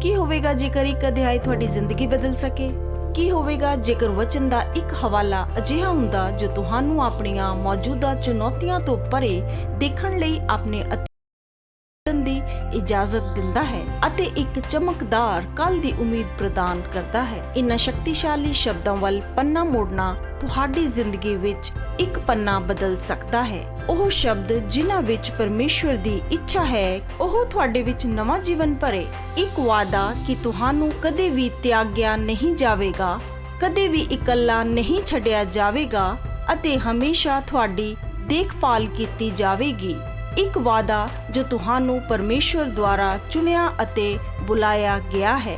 ਕੀ ਹੋਵੇਗਾ ਜੇਕਰ ਇੱਕ ਅਧਿਆਇ ਤੁਹਾਡੀ ਜ਼ਿੰਦਗੀ ਬਦਲ ਸਕੇ? ਕੀ ਹੋਵੇਗਾ ਜੇਕਰ ਵਚਨ ਦਾ ਇੱਕ ਹਵਾਲਾ ਅਜਿਹਾ ਹੁੰਦਾ ਜੋ ਤੁਹਾਨੂੰ ਆਪਣੀਆਂ ਮੌਜੂਦਾ ਚੁਣੌਤੀਆਂ ਤੋਂ ਪਰੇ ਦੇਖਣ ਲਈ ਆਪਣੇ ਅਤੀਤ ਦੀ ਇਜਾਜ਼ਤ ਦਿੰਦਾ ਹੈ ਅਤੇ ਇੱਕ ਚਮਕਦਾਰ ਕੱਲ ਦੀ ਉਮੀਦ ਪ੍ਰਦਾਨ ਕਰਦਾ ਹੈ। ਇਨ੍ਹਾਂ ਸ਼ਕਤੀਸ਼ਾਲੀ ਸ਼ਬਦਾਂ ਵੱਲ ਪੰਨਾ ਮੋੜਨਾ ਤੁਹਾਡੀ ਜ਼ਿੰਦਗੀ ਵਿੱਚ ਇੱਕ ਪੰਨਾ ਬਦਲ ਸਕਦਾ ਹੈ। ਉਹ ਸ਼ਬਦ ਜਿਨ੍ਹਾਂ ਵਿੱਚ ਪਰਮੇਸ਼ਵਰ ਦੀ ਇੱਛਾ ਹੈ, ਉਹ ਤੁਹਾਡੇ ਵਿੱਚ ਨਵਾਂ ਜੀਵਨ ਭਰੇ। ਇੱਕ ਵਾਅਦਾ ਕਿ ਤੁਹਾਨੂੰ ਕਦੇ ਵੀ ਤਿਆਗਿਆ ਨਹੀਂ ਜਾਵੇਗਾ, ਕਦੇ ਵੀ ਇਕੱਲਾ ਨਹੀਂ ਛੱਡਿਆ ਜਾਵੇਗਾ ਅਤੇ ਹਮੇਸ਼ਾ ਤੁਹਾਡੀ ਦੇਖਭਾਲ ਕੀਤੀ ਜਾਵੇਗੀ। ਇੱਕ ਵਾਅਦਾ ਜੋ ਤੁਹਾਨੂੰ ਪਰਮੇਸ਼ਵਰ ਦੁਆਰਾ ਚੁਣਿਆ ਅਤੇ ਬੁਲਾਇਆ ਗਿਆ ਹੈ।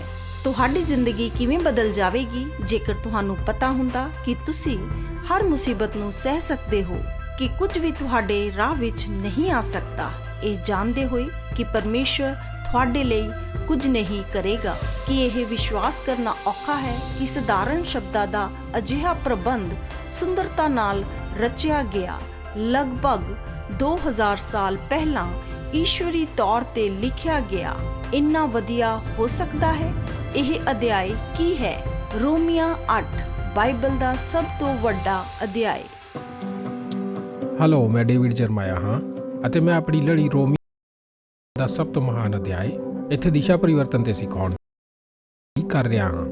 ਤੁਹਾਡੀ ਜ਼ਿੰਦਗੀ ਕਿਵੇਂ ਬਦਲ ਜਾਵੇਗੀ? ਜੇਕਰ ਤੁਹਾਨੂੰ ਪਤਾ ਹੁੰਦਾ ਕਿ ਤੁਸੀਂ ਹਰ ਮੁਸੀਬਤ ਨੂੰ ਸਹਿ ਸਕਦੇ ਹੋ, ਕਿ ਕੁਝ ਵੀ ਤੁਹਾਡੇ ਰਾਹ ਵਿੱਚ ਨਹੀਂ ਆ ਸਕਦਾ, ਇਹ ਜਾਣਦੇ ਹੋਏ ਕਿ ਪਰਮੇਸ਼ਵਰ ਤੁਹਾਡੇ ਲਈ ਕੁਝ ਨਹੀਂ ਕਰੇਗਾ। ਕਿ ਇਹ ਵਿਸ਼ਵਾਸ ਕਰਨਾ ਔਖਾ ਹੈ ਕਿ ਸਧਾਰਨ ਸ਼ਬਦਾਂ ਦਾ ਅਜਿਹਾ ਪ੍ਰਬੰਧ ਸੁੰਦਰਤਾ ਨਾਲ ਰਚਿਆ ਗਿਆ ਲਗਭਗ 2000 ਸਾਲ ਪਹਿਲਾਂ ਈਸ਼ਵਰੀ ਤੌਰ ਤੇ ਲਿਖਿਆ ਗਿਆ, ਇੰਨਾ ਵਧੀਆ ਹੋ ਸਕਦਾ ਹੈ? ਇਹ ਅਧਿਆਇ ਕੀ ਹੈ? ਰੋਮੀਆਂ 8 ਬਾਈਬਲ ਦਾ ਸਭ ਤੋਂ ਵੱਡਾ ਅਧਿਆਇ। ਹੈਲੋ ਮੈਂ ਡੇਵਿਡ ਜਰਮਾਇਆ ਹਾਂ ਅਤੇ ਮੈਂ ਆਪਣੀ ਲੜੀ ਰੋਮੀ ਦਾ ਸਭ ਤੋਂ ਮਹਾਨ ਅਧਿਆਇ ਇੱਥੇ ਦਿਸ਼ਾ ਪਰਿਵਰਤਨ ਤੇ ਸਿਖਾਉਣ ਦੀ ਕਰ ਰਿਹਾ ਹਾਂ।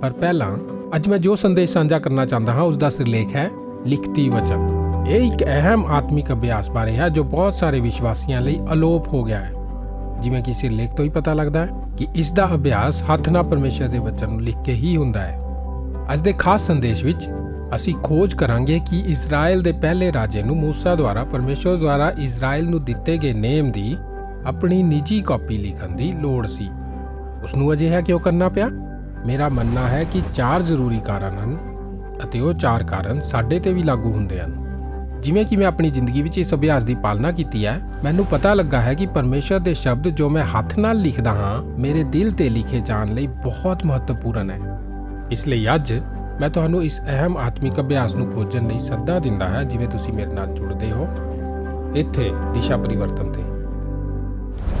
ਪਰ ਪਹਿਲਾਂ, ਅੱਜ ਮੈਂ ਜੋ ਸੰਦੇਸ਼ ਸਾਂਝਾ ਕਰਨਾ ਚਾਹੁੰਦਾ ਹਾਂ ਉਸ ਦਾ ਸਿਰਲੇਖ ਹੈ ਲਿਖਤੀ ਵਚਨ। ਇਹ ਇੱਕ ਅਹਿਮ ਆਤਮਿਕ ਅਭਿਆਸ ਬਾਰੇ ਹੈ ਜੋ ਬਹੁਤ ਸਾਰੇ ਵਿਸ਼ਵਾਸੀਆਂ ਲਈ ਅਲੋਪ ਹੋ ਗਿਆ ਹੈ। ਜਿਵੇਂ ਕਿ ਸਿਰਲੇਖ ਤੋਂ ਹੀ ਪਤਾ ਲੱਗਦਾ ਹੈ ਕਿ ਇਸ ਦਾ ਅਭਿਆਸ ਹੱਥ ਨਾਲ ਪਰਮੇਸ਼ਰ ਦੇ ਵਚਨ ਨੂੰ ਲਿਖ ਕੇ ਹੀ ਹੁੰਦਾ ਹੈ। ਅੱਜ ਦੇ ਖਾਸ ਸੰਦੇਸ਼ ਵਿੱਚ ਅਸੀਂ ਖੋਜ ਕਰਾਂਗੇ ਕਿ ਇਜ਼ਰਾਈਲ ਦੇ ਪਹਿਲੇ ਰਾਜੇ ਨੂੰ ਮੂਸਾ ਦੁਆਰਾ ਪਰਮੇਸ਼ਰ ਦੁਆਰਾ ਇਜ਼ਰਾਈਲ ਨੂੰ ਦਿੱਤੇ ਗਏ ਨੇਮ ਦੀ ਆਪਣੀ ਨਿੱਜੀ ਕਾਪੀ ਲਿਖਣ ਦੀ ਲੋੜ ਸੀ। ਉਸ ਨੂੰ ਅਜਿਹਾ ਕਿਉਂ ਕਰਨਾ ਪਿਆ? ਮੇਰਾ ਮੰਨਣਾ ਹੈ ਕਿ ਚਾਰ ਜ਼ਰੂਰੀ ਕਾਰਨ ਹਨ ਅਤੇ ਉਹ ਚਾਰ ਕਾਰਨ ਸਾਡੇ ਤੇ ਵੀ ਲਾਗੂ ਹੁੰਦੇ ਹਨ। ਜਿਵੇਂ ਕਿ ਮੈਂ ਆਪਣੀ ਜ਼ਿੰਦਗੀ ਵਿੱਚ ਇਸ ਅਭਿਆਸ ਦੀ ਪਾਲਣਾ ਕੀਤੀ ਹੈ ਮੈਨੂੰ ਪਤਾ ਲੱਗਾ ਹੈ ਕਿ ਪਰਮੇਸ਼ਰ ਦੇ ਸ਼ਬਦ ਜੋ ਮੈਂ ਹੱਥ ਨਾਲ ਲਿਖਦਾ ਹਾਂ ਮੇਰੇ ਦਿਲ ਤੇ ਲਿਖੇ ਜਾਣ ਲਈ ਬਹੁਤ ਮਹੱਤਵਪੂਰਨ ਹੈ। ਇਸ ਲਈ ਅੱਜ ਮੈਂ ਤੁਹਾਨੂੰ ਇਸ ਅਹਿਮ ਆਤਮਿਕ ਅਭਿਆਸ ਨੂੰ ਖੋਜਣ ਲਈ ਸੱਦਾ ਦਿੰਦਾ ਹਾਂ ਜਿਵੇਂ ਤੁਸੀਂ ਮੇਰੇ ਨਾਲ ਜੁੜਦੇ ਹੋ। ਇੱਥੇ ਦਿਸ਼ਾ ਪਰਿਵਰਤਨ ਤੇ।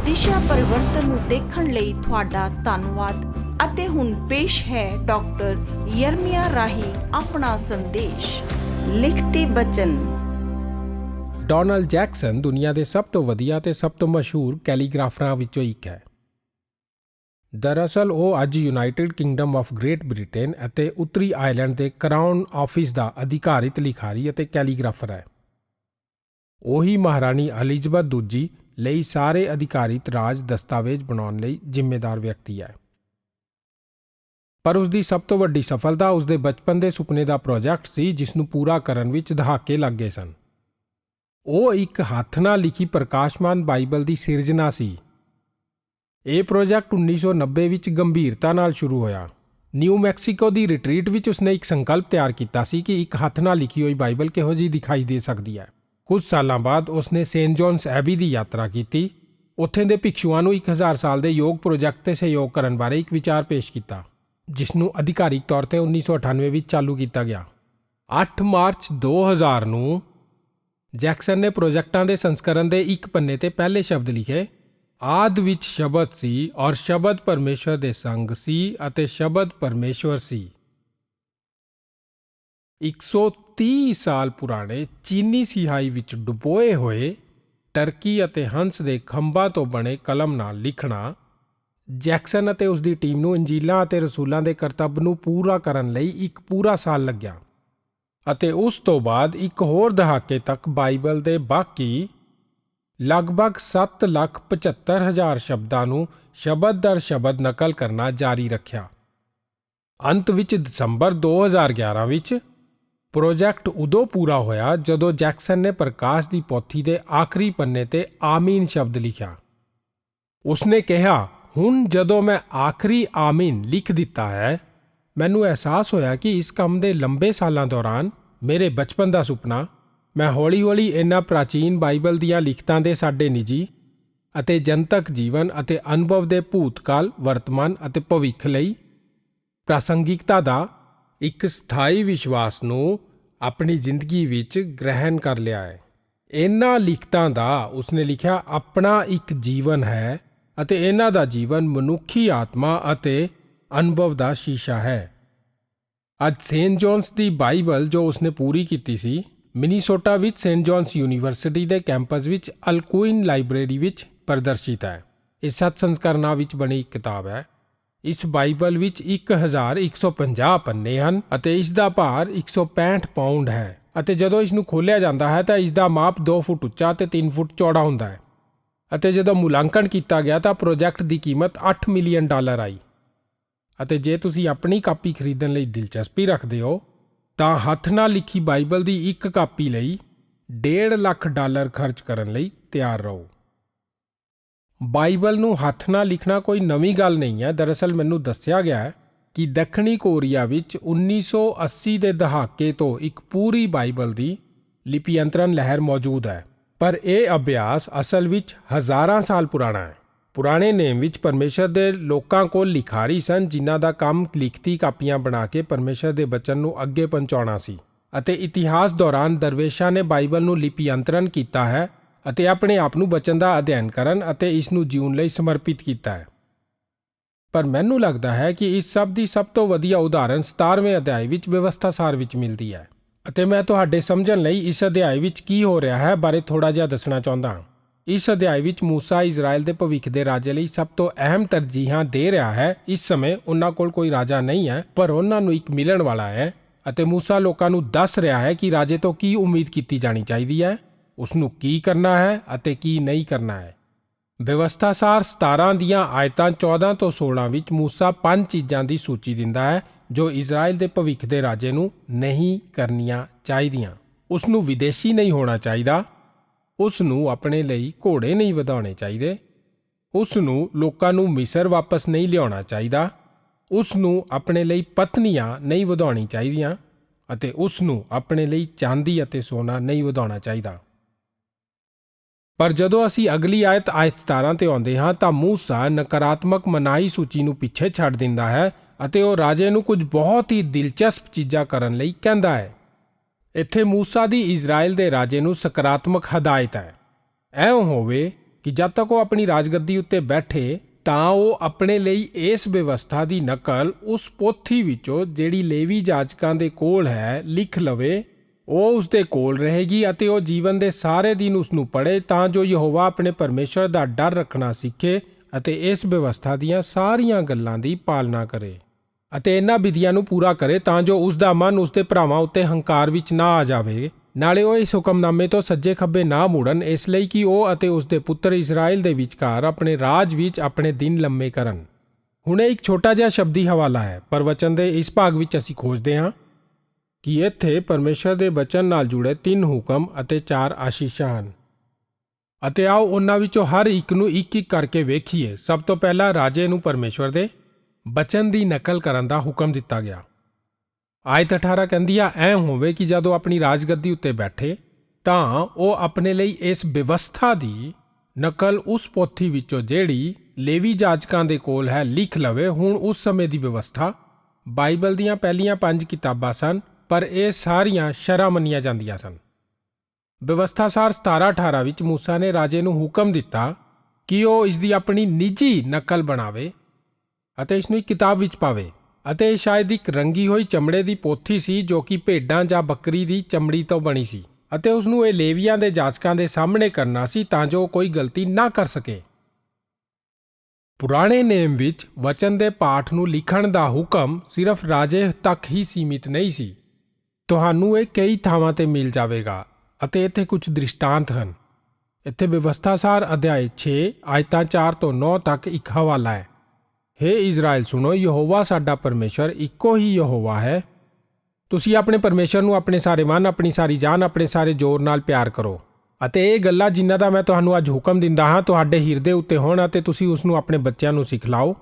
ਦਿਸ਼ਾ ਪਰਿਵਰਤਨ ਨੂੰ ਦੇਖਣ ਲਈ ਤੁਹਾਡਾ ਧੰਨਵਾਦ। ਅਤੇ ਹੁਣ ਪੇਸ਼ ਹੈ ਡਾਕਟਰ ਯਰਮੀਆ ਰਾਹੀਂ ਆਪਣਾ ਸੰਦੇਸ਼। ਲਿਖਤੀ ਬਚਨ। ਡੋਨਲਡ ਜੈਕਸਨ ਦੁਨੀਆ ਦੇ ਸਭ ਤੋਂ ਵਧੀਆ ਤੇ ਸਭ ਤੋਂ ਮਸ਼ਹੂਰ ਕੈਲੀਗ੍ਰਾਫਰਾਂ ਵਿੱਚੋਂ ਇੱਕ ਹੈ। ਦਰਅਸਲ, ਉਹ ਅੱਜ United Kingdom of Great Britain ਅਤੇ ਉੱਤਰੀ ਆਇਰਲੈਂਡ ਦੇ ਕਰਾਊਨ ਆਫਿਸ ਦਾ ਅਧਿਕਾਰਿਤ ਲਿਖਾਰੀ ਅਤੇ ਕੈਲੀਗ੍ਰਾਫਰ ਹੈ। ਉਹੀ ਮਹਾਰਾਣੀ ਐਲਿਜ਼ਬeth ਦੂਜੀ ਲਈ ਸਾਰੇ ਅਧਿਕਾਰਿਤ ਰਾਜ ਦਸਤਾਵੇਜ਼ ਬਣਾਉਣ ਲਈ ਜ਼ਿੰਮੇਦਾਰ ਵਿਅਕਤੀ ਹੈ। ਪਰ ਉਸ ਦੀ ਸਭ ਤੋਂ ਵੱਡੀ ਸਫਲਤਾ ਉਸ ਦੇ ਬਚਪਨ ਦੇ ਸੁਪਨੇ ਦਾ ਪ੍ਰੋਜੈਕਟ ਸੀ ਜਿਸ ਨੂੰ ਪੂਰਾ ਕਰਨ ਵਿੱਚ ਦਹਾਕੇ ਲੱਗ ਗਏ ਸਨ। ਉਹ ਇੱਕ ਹੱਥ ਨਾਲ ਲਿਖੀ ਪ੍ਰਕਾਸ਼ਮਾਨ ਬਾਈਬਲ ਦੀ ਸਿਰਜਣਾ ਸੀ। ਇਹ ਪ੍ਰੋਜੈਕਟ 1990 ਵਿੱਚ ਗੰਭੀਰਤਾ ਨਾਲ ਸ਼ੁਰੂ ਹੋਇਆ। ਨਿਊ ਮੈਕਸੀਕੋ ਦੀ ਰਿਟਰੀਟ ਵਿੱਚ ਉਸਨੇ ਇੱਕ ਸੰਕਲਪ ਤਿਆਰ ਕੀਤਾ ਸੀ ਕਿ ਇੱਕ ਹੱਥ ਨਾਲ ਲਿਖੀ ਹੋਈ ਬਾਈਬਲ ਕਿਹੋ ਜਿਹੀ ਦਿਖਾਈ ਦੇ ਸਕਦੀ ਹੈ। ਕੁਝ ਸਾਲਾਂ ਬਾਅਦ ਉਸਨੇ ਸੇਂਟ ਜੌਨਸ ਐਬੀ ਦੀ ਯਾਤਰਾ ਕੀਤੀ। ਉੱਥੇ ਦੇ ਭਿਕਸ਼ੂਆਂ ਨੂੰ 1000 ਸਾਲ ਦੇ ਯੋਗ ਪ੍ਰੋਜੈਕਟ ਤੇ ਸਹਿਯੋਗ ਕਰਨ ਬਾਰੇ ਇੱਕ ਵਿਚਾਰ ਪੇਸ਼ ਕੀਤਾ, ਜਿਸ ਨੂੰ ਅਧਿਕਾਰਿਕ ਤੌਰ ਤੇ 1998 ਵਿੱਚ ਚਾਲੂ ਕੀਤਾ ਗਿਆ। 8 ਮਾਰਚ 2000 ਨੂੰ ਜੈਕਸਨ ਨੇ ਪ੍ਰੋਜੈਕਟਾਂ ਦੇ ਸੰਸਕਰਣ ਦੇ ਇੱਕ ਪੰਨੇ ਤੇ ਪਹਿਲੇ ਸ਼ਬਦ ਲਿਖੇ। ਆਦ ਵਿੱਚ ਸ਼ਬਦ ਸੀ ਔਰ ਸ਼ਬਦ ਪਰਮੇਸ਼ਵਰ ਦੇ ਸੰਗ ਸੀ ਅਤੇ ਸ਼ਬਦ ਪਰਮੇਸ਼ਵਰ ਸੀ। 130 ਸਾਲ ਪੁਰਾਣੇ ਚੀਨੀ ਸਿਹਾਈ ਵਿੱਚ ਡੁਬੋਏ ਹੋਏ ਟਰਕੀ ਅਤੇ ਹੰਸ ਦੇ ਖੰਭਾਂ ਤੋਂ ਬਣੇ ਕਲਮ ਨਾਲ ਲਿਖਣਾ, ਜੈਕਸਨ ਅਤੇ ਉਸ ਦੀ ਟੀਮ ਨੂੰ ਇੰਜੀਲਾਂ ਅਤੇ ਰਸੂਲਾਂ ਦੇ ਕਰਤੱਵ ਨੂੰ ਪੂਰਾ ਕਰਨ ਲਈ ਇੱਕ ਪੂਰਾ ਸਾਲ ਲੱਗਿਆ। ਅਤੇ ਉਸ ਤੋਂ ਬਾਅਦ ਇੱਕ ਹੋਰ ਦਹਾਕੇ ਤੱਕ ਬਾਈਬਲ ਦੇ ਬਾਕੀ ਲਗਭਗ 775000 ਸ਼ਬਦਾਂ ਨੂੰ ਸ਼ਬਦ ਦਰ ਸ਼ਬਦ ਨਕਲ ਕਰਨਾ ਜਾਰੀ ਰੱਖਿਆ। ਅੰਤ ਵਿੱਚ ਦਸੰਬਰ 2011 ਵਿੱਚ ਪ੍ਰੋਜੈਕਟ ਉਦੋਂ ਪੂਰਾ ਹੋਇਆ ਜਦੋਂ ਜੈਕਸਨ ਨੇ ਪ੍ਰਕਾਸ਼ ਦੀ ਪੋਥੀ ਦੇ ਆਖਰੀ ਪੰਨੇ ਤੇ ਆਮੀਨ ਸ਼ਬਦ ਲਿਖਿਆ। ਉਸਨੇ ਕਿਹਾ, ਹੁਣ ਜਦੋਂ ਮੈਂ ਆਖਰੀ ਆਮੀਨ ਲਿਖ ਦਿੱਤਾ ਹੈ ਮੈਨੂੰ ਅਹਿਸਾਸ ਹੋਇਆ ਕਿ ਇਸ ਕੰਮ ਦੇ ਲੰਬੇ ਸਾਲਾਂ ਦੌਰਾਨ ਮੇਰੇ ਬਚਪਨ ਦਾ ਸੁਪਨਾ ਮੈਂ ਹੌਲੀ-ਹੌਲੀ ਇਹਨਾਂ ਪ੍ਰਾਚੀਨ ਬਾਈਬਲ ਦੀਆਂ ਲਿਖਤਾਂ ਦੇ ਸਾਡੇ ਨਿੱਜੀ ਅਤੇ ਜਨਤਕ ਜੀਵਨ ਅਤੇ ਅਨੁਭਵ ਦੇ ਭੂਤਕਾਲ, ਵਰਤਮਾਨ ਅਤੇ ਭਵਿੱਖ ਲਈ ਪ੍ਰਾਸੰਗਿਕਤਾ ਦਾ ਇੱਕ ਸਥਾਈ ਵਿਸ਼ਵਾਸ ਨੂੰ ਆਪਣੀ ਜ਼ਿੰਦਗੀ ਵਿੱਚ ਗ੍ਰਹਿਣ ਕਰ ਲਿਆ ਹੈ। ਇਹਨਾਂ ਲਿਖਤਾਂ ਦਾ ਉਸਨੇ ਲਿਖਿਆ ਆਪਣਾ ਇੱਕ ਜੀਵਨ ਹੈ ਅਤੇ ਇਹਨਾਂ ਦਾ ਜੀਵਨ ਮਨੁੱਖੀ ਆਤਮਾ ਅਤੇ ਅਨੁਭਵ ਦਾ ਸ਼ੀਸ਼ਾ ਹੈ। ਅੱਜ ਸੇਂਟ ਜੌਨਸ ਦੀ ਬਾਈਬਲ ਜੋ ਉਸਨੇ ਪੂਰੀ ਕੀਤੀ ਸੀ, ਮਿਨੀਸੋਟਾ ਵਿੱਚ ਸੇਂਟ ਜੌਨਸ ਯੂਨੀਵਰਸਿਟੀ ਦੇ ਕੈਂਪਸ ਵਿੱਚ ਅਲਕੁਇਨ ਲਾਇਬ੍ਰੇਰੀ ਵਿੱਚ ਪ੍ਰਦਰਸ਼ਿਤ ਹੈ। ਇਹ ਸੱਤ ਸੰਸਕਰਨਾਂ ਵਿੱਚ ਬਣੀ ਇੱਕ ਕਿਤਾਬ ਹੈ। ਇਸ ਬਾਈਬਲ ਵਿੱਚ 1150 ਪੰਨੇ ਹਨ ਅਤੇ ਇਸ ਦਾ ਭਾਰ 165 ਪਾਉਂਡ ਹੈ ਅਤੇ ਜਦੋਂ ਇਸ ਨੂੰ ਖੋਲ੍ਹਿਆ ਜਾਂਦਾ ਹੈ ਤਾਂ ਇਸ ਦਾ ਮਾਪ 2 ਫੁੱਟ ਉੱਚਾ ਤੇ 3 ਫੁੱਟ ਚੌੜਾ ਹੁੰਦਾ ਹੈ। ਅਤੇ ਜਦੋਂ ਮੁਲਾਂਕਣ ਕੀਤਾ ਗਿਆ ਤਾਂ ਪ੍ਰੋਜੈਕਟ ਦੀ ਕੀਮਤ 8 ਮਿਲੀਅਨ ਡਾਲਰ ਆਈ। ਅਤੇ ਜੇ ਤੁਸੀਂ ਆਪਣੀ ਕਾਪੀ ਖਰੀਦਣ ਲਈ ਦਿਲਚਸਪੀ ਰੱਖਦੇ ਹੋ, ਤਾਂ ਹੱਥ ਨਾਲ ਲਿਖੀ ਬਾਈਬਲ ਦੀ ਇੱਕ ਕਾਪੀ ਲਈ 1.5 ਲੱਖ ਡਾਲਰ ਖਰਚ ਕਰਨ ਲਈ ਤਿਆਰ ਰਹੋ। ਬਾਈਬਲ ਨੂੰ ਹੱਥ ਨਾਲ ਲਿਖਣਾ ਕੋਈ ਨਵੀਂ ਗੱਲ ਨਹੀਂ ਹੈ। ਦਰਅਸਲ ਮੈਨੂੰ ਦੱਸਿਆ ਗਿਆ ਹੈ ਕਿ ਦੱਖਣੀ ਕੋਰੀਆ ਵਿੱਚ 1980 ਦੇ ਦਹਾਕੇ ਤੋਂ ਇੱਕ ਪੂਰੀ ਬਾਈਬਲ ਦੀ ਲਿਪੀਅੰਤਰਨ ਲਹਿਰ ਮੌਜੂਦ ਹੈ। ਪਰ ਇਹ ਅਭਿਆਸ ਅਸਲ ਵਿੱਚ ਹਜ਼ਾਰਾਂ ਸਾਲ ਪੁਰਾਣਾ ਹੈ। ਪੁਰਾਣੇ ਨੇਮ ਵਿੱਚ ਪਰਮੇਸ਼ਰ ਦੇ ਲੋਕਾਂ ਕੋਲ ਲਿਖਾਰੀ ਸਨ, ਜਿਨ੍ਹਾਂ ਦਾ ਕੰਮ ਲਿਖਤੀ ਕਾਪੀਆਂ ਬਣਾ ਕੇ ਪਰਮੇਸ਼ਰ ਦੇ ਬਚਨ ਨੂੰ ਅੱਗੇ ਪਹੁੰਚਾਉਣਾ ਸੀ ਅਤੇ ਇਤਿਹਾਸ ਦੌਰਾਨ ਦਰਵੇਸ਼ਾਂ ਨੇ ਬਾਈਬਲ ਨੂੰ ਲਿਪੀਅੰਤਰਨ ਕੀਤਾ ਹੈ ਅਤੇ ਆਪਣੇ ਆਪ ਨੂੰ ਬਚਨ ਦਾ ਅਧਿਐਨ ਕਰਨ ਅਤੇ ਇਸ ਨੂੰ ਜਿਉਣ ਲਈ ਸਮਰਪਿਤ ਕੀਤਾ ਹੈ। ਪਰ ਮੈਨੂੰ ਲੱਗਦਾ ਹੈ ਕਿ ਇਸ ਸਭ ਦੀ ਸਭ ਤੋਂ ਵਧੀਆ ਉਦਾਹਰਨ 17ਵੇਂ ਅਧਿਆਇ ਵਿੱਚ ਵਿਵਸਥਾ ਸਾਰ ਵਿੱਚ ਮਿਲਦੀ ਹੈ। ਅਤੇ ਮੈਂ ਤੁਹਾਡੇ ਸਮਝਣ ਲਈ ਇਸ ਅਧਿਆਇ ਵਿੱਚ ਕੀ ਹੋ ਰਿਹਾ ਹੈ ਬਾਰੇ ਥੋੜਾ ਜਿਹਾ ਦੱਸਣਾ ਚਾਹੁੰਦਾ ਹਾਂ। ਇਸ ਅਧਿਆਇ ਵਿੱਚ ਮੂਸਾ ਇਜ਼ਰਾਈਲ ਦੇ ਭਵਿੱਖ ਦੇ ਰਾਜੇ ਲਈ ਸਭ ਤੋਂ ਅਹਿਮ ਤਰਜੀਹਾਂ ਦੇ ਰਿਹਾ ਹੈ। ਇਸ ਸਮੇਂ ਉਹਨਾਂ ਕੋਲ ਕੋਈ ਰਾਜਾ ਨਹੀਂ ਹੈ, ਪਰ ਉਹਨਾਂ ਨੂੰ ਇੱਕ ਮਿਲਣ ਵਾਲਾ ਹੈ ਅਤੇ ਮੂਸਾ ਲੋਕਾਂ ਨੂੰ ਦੱਸ ਰਿਹਾ ਹੈ ਕਿ ਰਾਜੇ ਤੋਂ ਕੀ ਉਮੀਦ ਕੀਤੀ ਜਾਣੀ ਚਾਹੀਦੀ ਹੈ ਉਸ ਨੂੰ ਕੀ ਕਰਨਾ ਹੈ ਅਤੇ ਕੀ ਨਹੀਂ ਕਰਨਾ ਹੈ। ਵਿਵਸਥਾ ਸਾਰ 17 ਦੀਆਂ ਆਇਤਾਂ 14 ਤੋਂ 16 ਵਿੱਚ ਮੂਸਾ ਪੰਜ ਚੀਜ਼ਾਂ ਦੀ ਸੂਚੀ ਦਿੰਦਾ ਹੈ, ਜੋ ਇਜ਼ਰਾਈਲ ਦੇ ਭਵਿੱਖ ਦੇ ਰਾਜੇ ਨੂੰ ਨਹੀਂ ਕਰਨੀਆਂ ਚਾਹੀਦੀਆਂ। ਉਸ ਨੂੰ ਵਿਦੇਸ਼ੀ ਨਹੀਂ ਹੋਣਾ ਚਾਹੀਦਾ ਉਸ ਨੂੰ ਆਪਣੇ ਲਈ ਘੋੜੇ ਨਹੀਂ ਵਧਾਉਣੇ ਚਾਹੀਦੇ। ਉਸ ਨੂੰ ਲੋਕਾਂ ਨੂੰ ਮਿਸਰ ਵਾਪਸ ਨਹੀਂ ਲਿਆਉਣਾ ਚਾਹੀਦਾ। ਉਸ ਨੂੰ ਆਪਣੇ ਲਈ ਪਤਨੀਆਂ ਨਹੀਂ ਵਧਾਉਣੀ ਚਾਹੀਦੀਆਂ ਅਤੇ ਉਸ ਨੂੰ ਆਪਣੇ ਲਈ ਚਾਂਦੀ ਅਤੇ ਸੋਨਾ ਨਹੀਂ ਵਧਾਉਣਾ ਚਾਹੀਦਾ। ਪਰ ਜਦੋਂ ਅਸੀਂ ਅਗਲੀ ਆਇਤ ਆਇਤ 17 ਤੇ ਆਉਂਦੇ ਹਾਂ ਤਾਂ ਮੂਸਾ ਨਕਾਰਾਤਮਕ ਮਨਾਹੀ ਸੂਚੀ ਨੂੰ ਪਿੱਛੇ ਛੱਡ ਦਿੰਦਾ ਹੈ ਅਤੇ ਉਹ ਰਾਜੇ ਨੂੰ ਕੁਝ ਬਹੁਤ ਹੀ ਦਿਲਚਸਪ ਚੀਜ਼ਾਂ ਕਰਨ ਲਈ ਕਹਿੰਦਾ ਹੈ। ਇੱਥੇ ਮੂਸਾ ਦੀ ਇਜ਼ਰਾਈਲ ਦੇ ਰਾਜੇ ਨੂੰ ਸਕਾਰਾਤਮਕ ਹਦਾਇਤ ਹੈ। ਐਉਂ ਹੋਵੇ ਕਿ ਜਦ ਤੱਕ ਉਹ ਆਪਣੀ ਰਾਜਗੱਦੀ ਉੱਤੇ ਬੈਠੇ, ਤਾਂ ਉਹ ਆਪਣੇ ਲਈ ਇਸ ਵਿਵਸਥਾ ਦੀ ਨਕਲ ਉਸ ਪੋਥੀ ਵਿੱਚੋਂ ਜਿਹੜੀ ਲੇਵੀ ਜਾਜਕਾਂ ਦੇ ਕੋਲ ਹੈ, ਲਿਖ ਲਵੇ। ਉਹ ਉਸ ਦੇ ਕੋਲ ਰਹੇਗੀ ਅਤੇ ਉਹ ਜੀਵਨ ਦੇ ਸਾਰੇ ਦਿਨ ਉਸ ਨੂੰ ਪੜ੍ਹੇ, ਤਾਂ ਜੋ ਯਹੋਵਾ ਆਪਣੇ ਪਰਮੇਸ਼ਰ ਦਾ ਡਰ ਰੱਖਣਾ ਸਿੱਖੇ ਅਤੇ ਇਸ ਵਿਵਸਥਾ ਦੀਆਂ ਸਾਰੀਆਂ ਗੱਲਾਂ ਦੀ ਪਾਲਣਾ ਕਰੇ। ਅਤੇ ਇਹਨਾਂ ਵਿਧੀਆਂ ਨੂੰ ਪੂਰਾ ਕਰੇ ਤਾਂ ਜੋ ਉਸ ਦਾ ਮਨ ਉਸ ਦੇ ਭਰਾਵਾਂ ਉੱਤੇ ਹੰਕਾਰ ਵਿੱਚ ਨਾ ਆ ਜਾਵੇ। ਨਾਲੇ ਉਹ ਇਸ ਹੁਕਮਨਾਮੇ ਤੋਂ ਸੱਜੇ ਖੱਬੇ ਨਾ ਮੁੜਨ, ਇਸ ਲਈ ਕਿ ਉਹ ਅਤੇ ਉਸ ਦੇ ਪੁੱਤਰ ਇਜ਼ਰਾਈਲ ਦੇ ਵਿਚਕਾਰ ਆਪਣੇ ਰਾਜ ਵਿੱਚ ਆਪਣੇ ਦਿਨ ਲੰਮੇ ਕਰਨ। ਹੁਣ ਇਹ ਇੱਕ ਛੋਟਾ ਜਿਹਾ ਸ਼ਬਦੀ ਹਵਾਲਾ ਹੈ, ਪਰ ਵਚਨ ਦੇ ਇਸ ਭਾਗ ਵਿੱਚ ਅਸੀਂ ਖੋਜਦੇ ਹਾਂ ਕਿ ਇੱਥੇ ਪਰਮੇਸ਼ਰ ਦੇ ਬਚਨ ਨਾਲ ਜੁੜੇ ਤਿੰਨ ਹੁਕਮ ਅਤੇ ਚਾਰ ਆਸ਼ੀਸ਼ਾਂ ਹਨ। ਅਤੇ ਆਓ ਉਹਨਾਂ ਵਿੱਚੋਂ ਹਰ ਇੱਕ ਨੂੰ ਇੱਕ ਇੱਕ ਕਰਕੇ ਵੇਖੀਏ। ਸਭ ਤੋਂ ਪਹਿਲਾਂ ਰਾਜੇ ਨੂੰ ਪਰਮੇਸ਼ਵਰ ਦੇ ਬਚਨ ਦੀ ਨਕਲ ਕਰਨ ਦਾ ਹੁਕਮ ਦਿੱਤਾ ਗਿਆ। ਆਇਤ 18 ਕਹਿੰਦੀ ਆ, ਐ ਹੋਵੇ ਕਿ ਜਦੋਂ ਆਪਣੀ ਰਾਜਗੱਦੀ ਉੱਤੇ ਬੈਠੇ, ਤਾਂ ਉਹ ਆਪਣੇ ਲਈ ਇਸ ਵਿਵਸਥਾ ਦੀ ਨਕਲ ਉਸ ਪੋਥੀ ਵਿੱਚੋਂ ਜਿਹੜੀ ਲੇਵੀ ਜਾਜਕਾਂ ਦੇ ਕੋਲ ਹੈ ਲਿਖ ਲਵੇ। ਹੁਣ ਉਸ ਸਮੇਂ ਦੀ ਵਿਵਸਥਾ, ਬਾਈਬਲ ਦੀਆਂ ਪਹਿਲੀਆਂ ਪੰਜ ਕਿਤਾਬਾਂ ਸਨ, ਪਰ ਇਹ ਸਾਰੀਆਂ ਸ਼ਰ੍ਹਾਂ ਮੰਨੀਆਂ ਜਾਂਦੀਆਂ ਸਨ। ਵਿਵਸਥਾ ਸਾਰ 17 18 ਵਿੱਚ ਮੂਸਾ ਨੇ ਰਾਜੇ ਨੂੰ ਹੁਕਮ ਦਿੱਤਾ ਕਿ ਉਹ ਇਸ ਦੀ ਆਪਣੀ ਨਿੱਜੀ ਨਕਲ ਬਣਾਵੇ। ਅਤੇ ਇਸ ਨੂੰ ਇੱਕ ਕਿਤਾਬ ਵਿੱਚ ਪਾਵੇ ਅਤੇ ਇਹ ਸ਼ਾਇਦ ਇੱਕ ਰੰਗੀ ਹੋਈ ਚਮੜੇ ਦੀ ਪੋਥੀ ਸੀ ਜੋ ਕਿ ਭੇਡਾਂ ਜਾਂ ਬੱਕਰੀ ਦੀ ਚਮੜੀ ਤੋਂ ਬਣੀ ਸੀ ਅਤੇ ਉਸ ਨੂੰ ਇਹ ਲੇਵੀਆਂ ਦੇ ਜਾਚਕਾਂ ਦੇ ਸਾਹਮਣੇ ਕਰਨਾ ਸੀ ਤਾਂ ਜੋ ਉਹ ਕੋਈ ਗਲਤੀ ਨਾ ਕਰ ਸਕੇ। ਪੁਰਾਣੇ ਨੇਮ ਵਿੱਚ ਵਚਨ ਦੇ ਪਾਠ ਨੂੰ ਲਿਖਣ ਦਾ ਹੁਕਮ ਸਿਰਫ ਰਾਜੇ ਤੱਕ ਹੀ ਸੀਮਿਤ ਨਹੀਂ ਸੀ। ਤੁਹਾਨੂੰ ਇਹ ਕਈ ਥਾਵਾਂ ਤੇ ਮਿਲ ਜਾਵੇਗਾ ਅਤੇ ਇੱਥੇ ਕੁਝ ਦ੍ਰਿਸ਼ਟਾਂਤ ਹਨ। ਇੱਥੇ ਵਿਵਸਥਾਸਾਰ ਅਧਿਆਇ 6 ਆਇਤਾਂ 4 ਤੋਂ 9 ਤੱਕ ਇੱਕ ਹਵਾਲਾ ਹੈ। ਹੇ ਇਜ਼ਰਾਈਲ ਸੁਣੋ, ਯਹੋਵਾ ਸਾਡਾ ਪਰਮੇਸ਼ਰ ਇੱਕੋ ਹੀ ਯਹੋਵਾ ਹੈ। ਤੁਸੀਂ ਆਪਣੇ ਪਰਮੇਸ਼ਰ ਨੂੰ ਆਪਣੇ ਸਾਰੇ ਮਨ, ਆਪਣੀ ਸਾਰੀ ਜਾਨ, ਆਪਣੇ ਸਾਰੇ ਜੋਰ ਨਾਲ ਪਿਆਰ ਕਰੋ। ਅਤੇ ਇਹ ਗੱਲਾਂ ਜਿਨ੍ਹਾਂ ਦਾ ਮੈਂ ਤੁਹਾਨੂੰ ਅੱਜ ਹੁਕਮ ਦਿੰਦਾ ਹਾਂ, ਤੁਹਾਡੇ ਹਿਰਦੇ ਉੱਤੇ ਹੋਣ ਅਤੇ ਤੁਸੀਂ ਉਸ ਨੂੰ ਆਪਣੇ ਬੱਚਿਆਂ ਨੂੰ ਸਿਖਲਾਓ।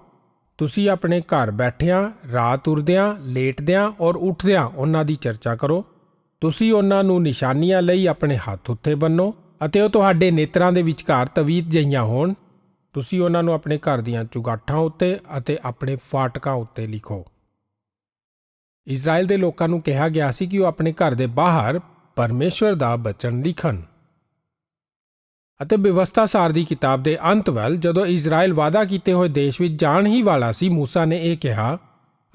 ਤੁਸੀਂ ਆਪਣੇ ਘਰ ਬੈਠਿਆਂ, ਰਾਤ ਉਰਦਿਆਂ, ਲੇਟਦਿਆਂ ਔਰ ਉੱਠਦਿਆਂ ਉਹਨਾਂ ਦੀ ਚਰਚਾ ਕਰੋ। ਤੁਸੀਂ ਉਹਨਾਂ ਨੂੰ ਨਿਸ਼ਾਨੀਆਂ ਲਈ ਆਪਣੇ ਹੱਥ ਉੱਤੇ ਬੰਨੋ ਅਤੇ ਉਹ ਤੁਹਾਡੇ ਨੇਤਰਾਂ ਦੇ ਵਿਚਕਾਰ ਤਵੀਤ ਜਈਆਂ ਹੋਣ। ਤੁਸੀਂ ਉਹਨਾਂ ਨੂੰ ਆਪਣੇ ਘਰ ਦੀਆਂ ਚੁਗਾਠਾਂ ਉੱਤੇ ਅਤੇ ਆਪਣੇ ਫਾਟਕਾਂ ਉੱਤੇ ਲਿਖੋ। ਇਜ਼ਰਾਈਲ ਦੇ ਲੋਕਾਂ ਨੂੰ ਕਿਹਾ ਗਿਆ ਸੀ ਕਿ ਉਹ ਆਪਣੇ ਘਰ ਦੇ ਬਾਹਰ ਪਰਮੇਸ਼ਵਰ ਦਾ ਬਚਨ ਲਿਖਣ। ਅਤੇ ਵਿਵਸਥਾ ਸਾਰ ਦੀ ਕਿਤਾਬ ਦੇ ਅੰਤ ਵੱਲ ਜਦੋਂ ਇਜ਼ਰਾਈਲ ਵਾਅਦਾ ਕੀਤੇ ਹੋਏ ਦੇਸ਼ ਵਿੱਚ ਜਾਣ ਹੀ ਵਾਲਾ ਸੀ, ਮੂਸਾ ਨੇ ਇਹ ਕਿਹਾ,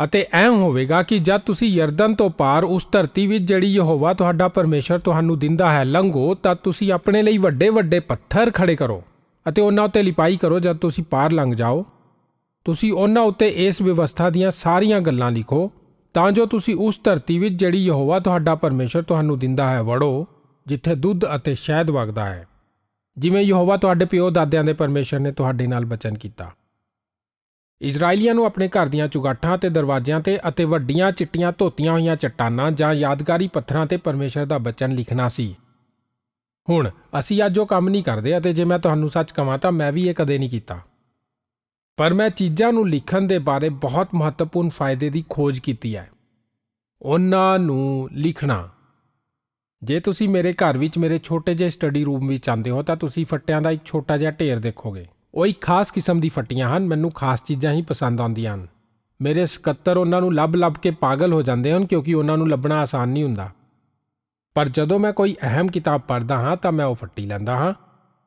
ਅਤੇ ਐਂ ਹੋਵੇਗਾ ਕਿ ਜਦ ਤੁਸੀਂ ਯਰਦਨ ਤੋਂ ਪਾਰ ਉਸ ਧਰਤੀ ਵਿੱਚ ਜਿਹੜੀ ਯਹੋਵਾ ਤੁਹਾਡਾ ਪਰਮੇਸ਼ਰ ਤੁਹਾਨੂੰ ਦਿੰਦਾ ਹੈ, ਲੰਘੋ, ਤਾਂ ਤੁਸੀਂ ਆਪਣੇ ਲਈ ਵੱਡੇ ਵੱਡੇ ਪੱਥਰ ਖੜੇ ਕਰੋ। ਅਤੇ ਉਹਨਾਂ ਉੱਤੇ ਲਿਪਾਈ ਕਰੋ ਜਦ ਤੁਸੀਂ ਪਾਰ ਲੰਘ ਜਾਓ। ਤੁਸੀਂ ਉਹਨਾਂ ਉੱਤੇ ਇਸ ਵਿਵਸਥਾ ਦੀਆਂ ਸਾਰੀਆਂ ਗੱਲਾਂ ਲਿਖੋ, ਤਾਂ ਜੋ ਤੁਸੀਂ ਉਸ ਧਰਤੀ ਵਿੱਚ ਜਿਹੜੀ ਯਹੋਵਾ ਤੁਹਾਡਾ ਪਰਮੇਸ਼ਰ ਤੁਹਾਨੂੰ ਦਿੰਦਾ ਹੈ ਵੜੋ, ਜਿੱਥੇ ਦੁੱਧ ਅਤੇ ਸ਼ਹਿਦ ਵਗਦਾ ਹੈ। ਜਿਵੇਂ ਯਹੋਵਾ ਤੁਹਾਡੇ ਪਿਓ ਦਾਦਿਆਂ ਦੇ ਪਰਮੇਸ਼ਰ ਨੇ ਤੁਹਾਡੇ ਨਾਲ ਬਚਨ ਕੀਤਾ। ਇਜ਼ਰਾਈਲੀਆਂ ਨੂੰ ਆਪਣੇ ਘਰ ਦੀਆਂ ਚੁਗਾਠਾਂ ਤੇ ਦਰਵਾਜ਼ਿਆਂ ਤੇ ਅਤੇ ਵੱਡੀਆਂ ਚਿੱਟੀਆਂ ਧੋਤੀਆਂ ਹੋਈਆਂ ਚਟਾਨਾਂ ਜਾਂ ਯਾਦਗਾਰੀ ਪੱਥਰਾਂ ਤੇ ਪਰਮੇਸ਼ਰ ਦਾ ਬਚਨ ਲਿਖਣਾ ਸੀ। ਹੁਣ, ਅਸੀਂ ਅੱਜ ਉਹ ਕੰਮ ਨਹੀਂ ਕਰਦੇ ਅਤੇ ਜੇ ਮੈਂ ਤੁਹਾਨੂੰ ਸੱਚ ਕਹਾਂ ਤਾਂ ਮੈਂ ਵੀ ਇਹ ਕਦੇ ਨਹੀਂ ਕੀਤਾ। ਪਰ ਮੈਂ ਚੀਜ਼ਾਂ ਨੂੰ ਲਿਖਣ ਦੇ ਬਾਰੇ ਬਹੁਤ ਮਹੱਤਵਪੂਰਨ ਫਾਇਦੇ ਦੀ ਖੋਜ ਕੀਤੀ ਹੈ। ਉਹਨਾਂ ਨੂੰ ਲਿਖਣਾ। ਜੇ ਤੁਸੀਂ ਮੇਰੇ ਘਰ ਵਿੱਚ ਮੇਰੇ ਛੋਟੇ ਜਿਹੇ ਸਟੱਡੀ ਰੂਮ ਵਿੱਚ ਆਉਂਦੇ ਹੋ ਤਾਂ ਤੁਸੀਂ ਫੱਟਿਆਂ ਦਾ ਇੱਕ ਛੋਟਾ ਜਿਹਾ ਢੇਰ ਦੇਖੋਗੇ। ਉਹ ਇੱਕ ਖਾਸ ਕਿਸਮ ਦੀ ਫੱਟੀਆਂ ਹਨ, ਮੈਨੂੰ ਖਾਸ ਚੀਜ਼ਾਂ ਹੀ ਪਸੰਦ ਆਉਂਦੀਆਂ ਹਨ। ਮੇਰੇ ਸਕੱਤਰ ਉਹਨਾਂ ਨੂੰ ਲੱਭ-ਲੱਭ ਕੇ ਪਾਗਲ ਹੋ ਜਾਂਦੇ ਹਨ ਕਿਉਂਕਿ ਉਹਨਾਂ ਨੂੰ ਲੱਭਣਾ ਆਸਾਨ ਨਹੀਂ ਹੁੰਦਾ। ਪਰ ਜਦੋਂ ਮੈਂ ਕੋਈ ਅਹਿਮ ਕਿਤਾਬ ਪੜ੍ਹਦਾ ਹਾਂ, ਤਾਂ ਮੈਂ ਉਹ ਫੱਟੀ ਲੈਂਦਾ ਹਾਂ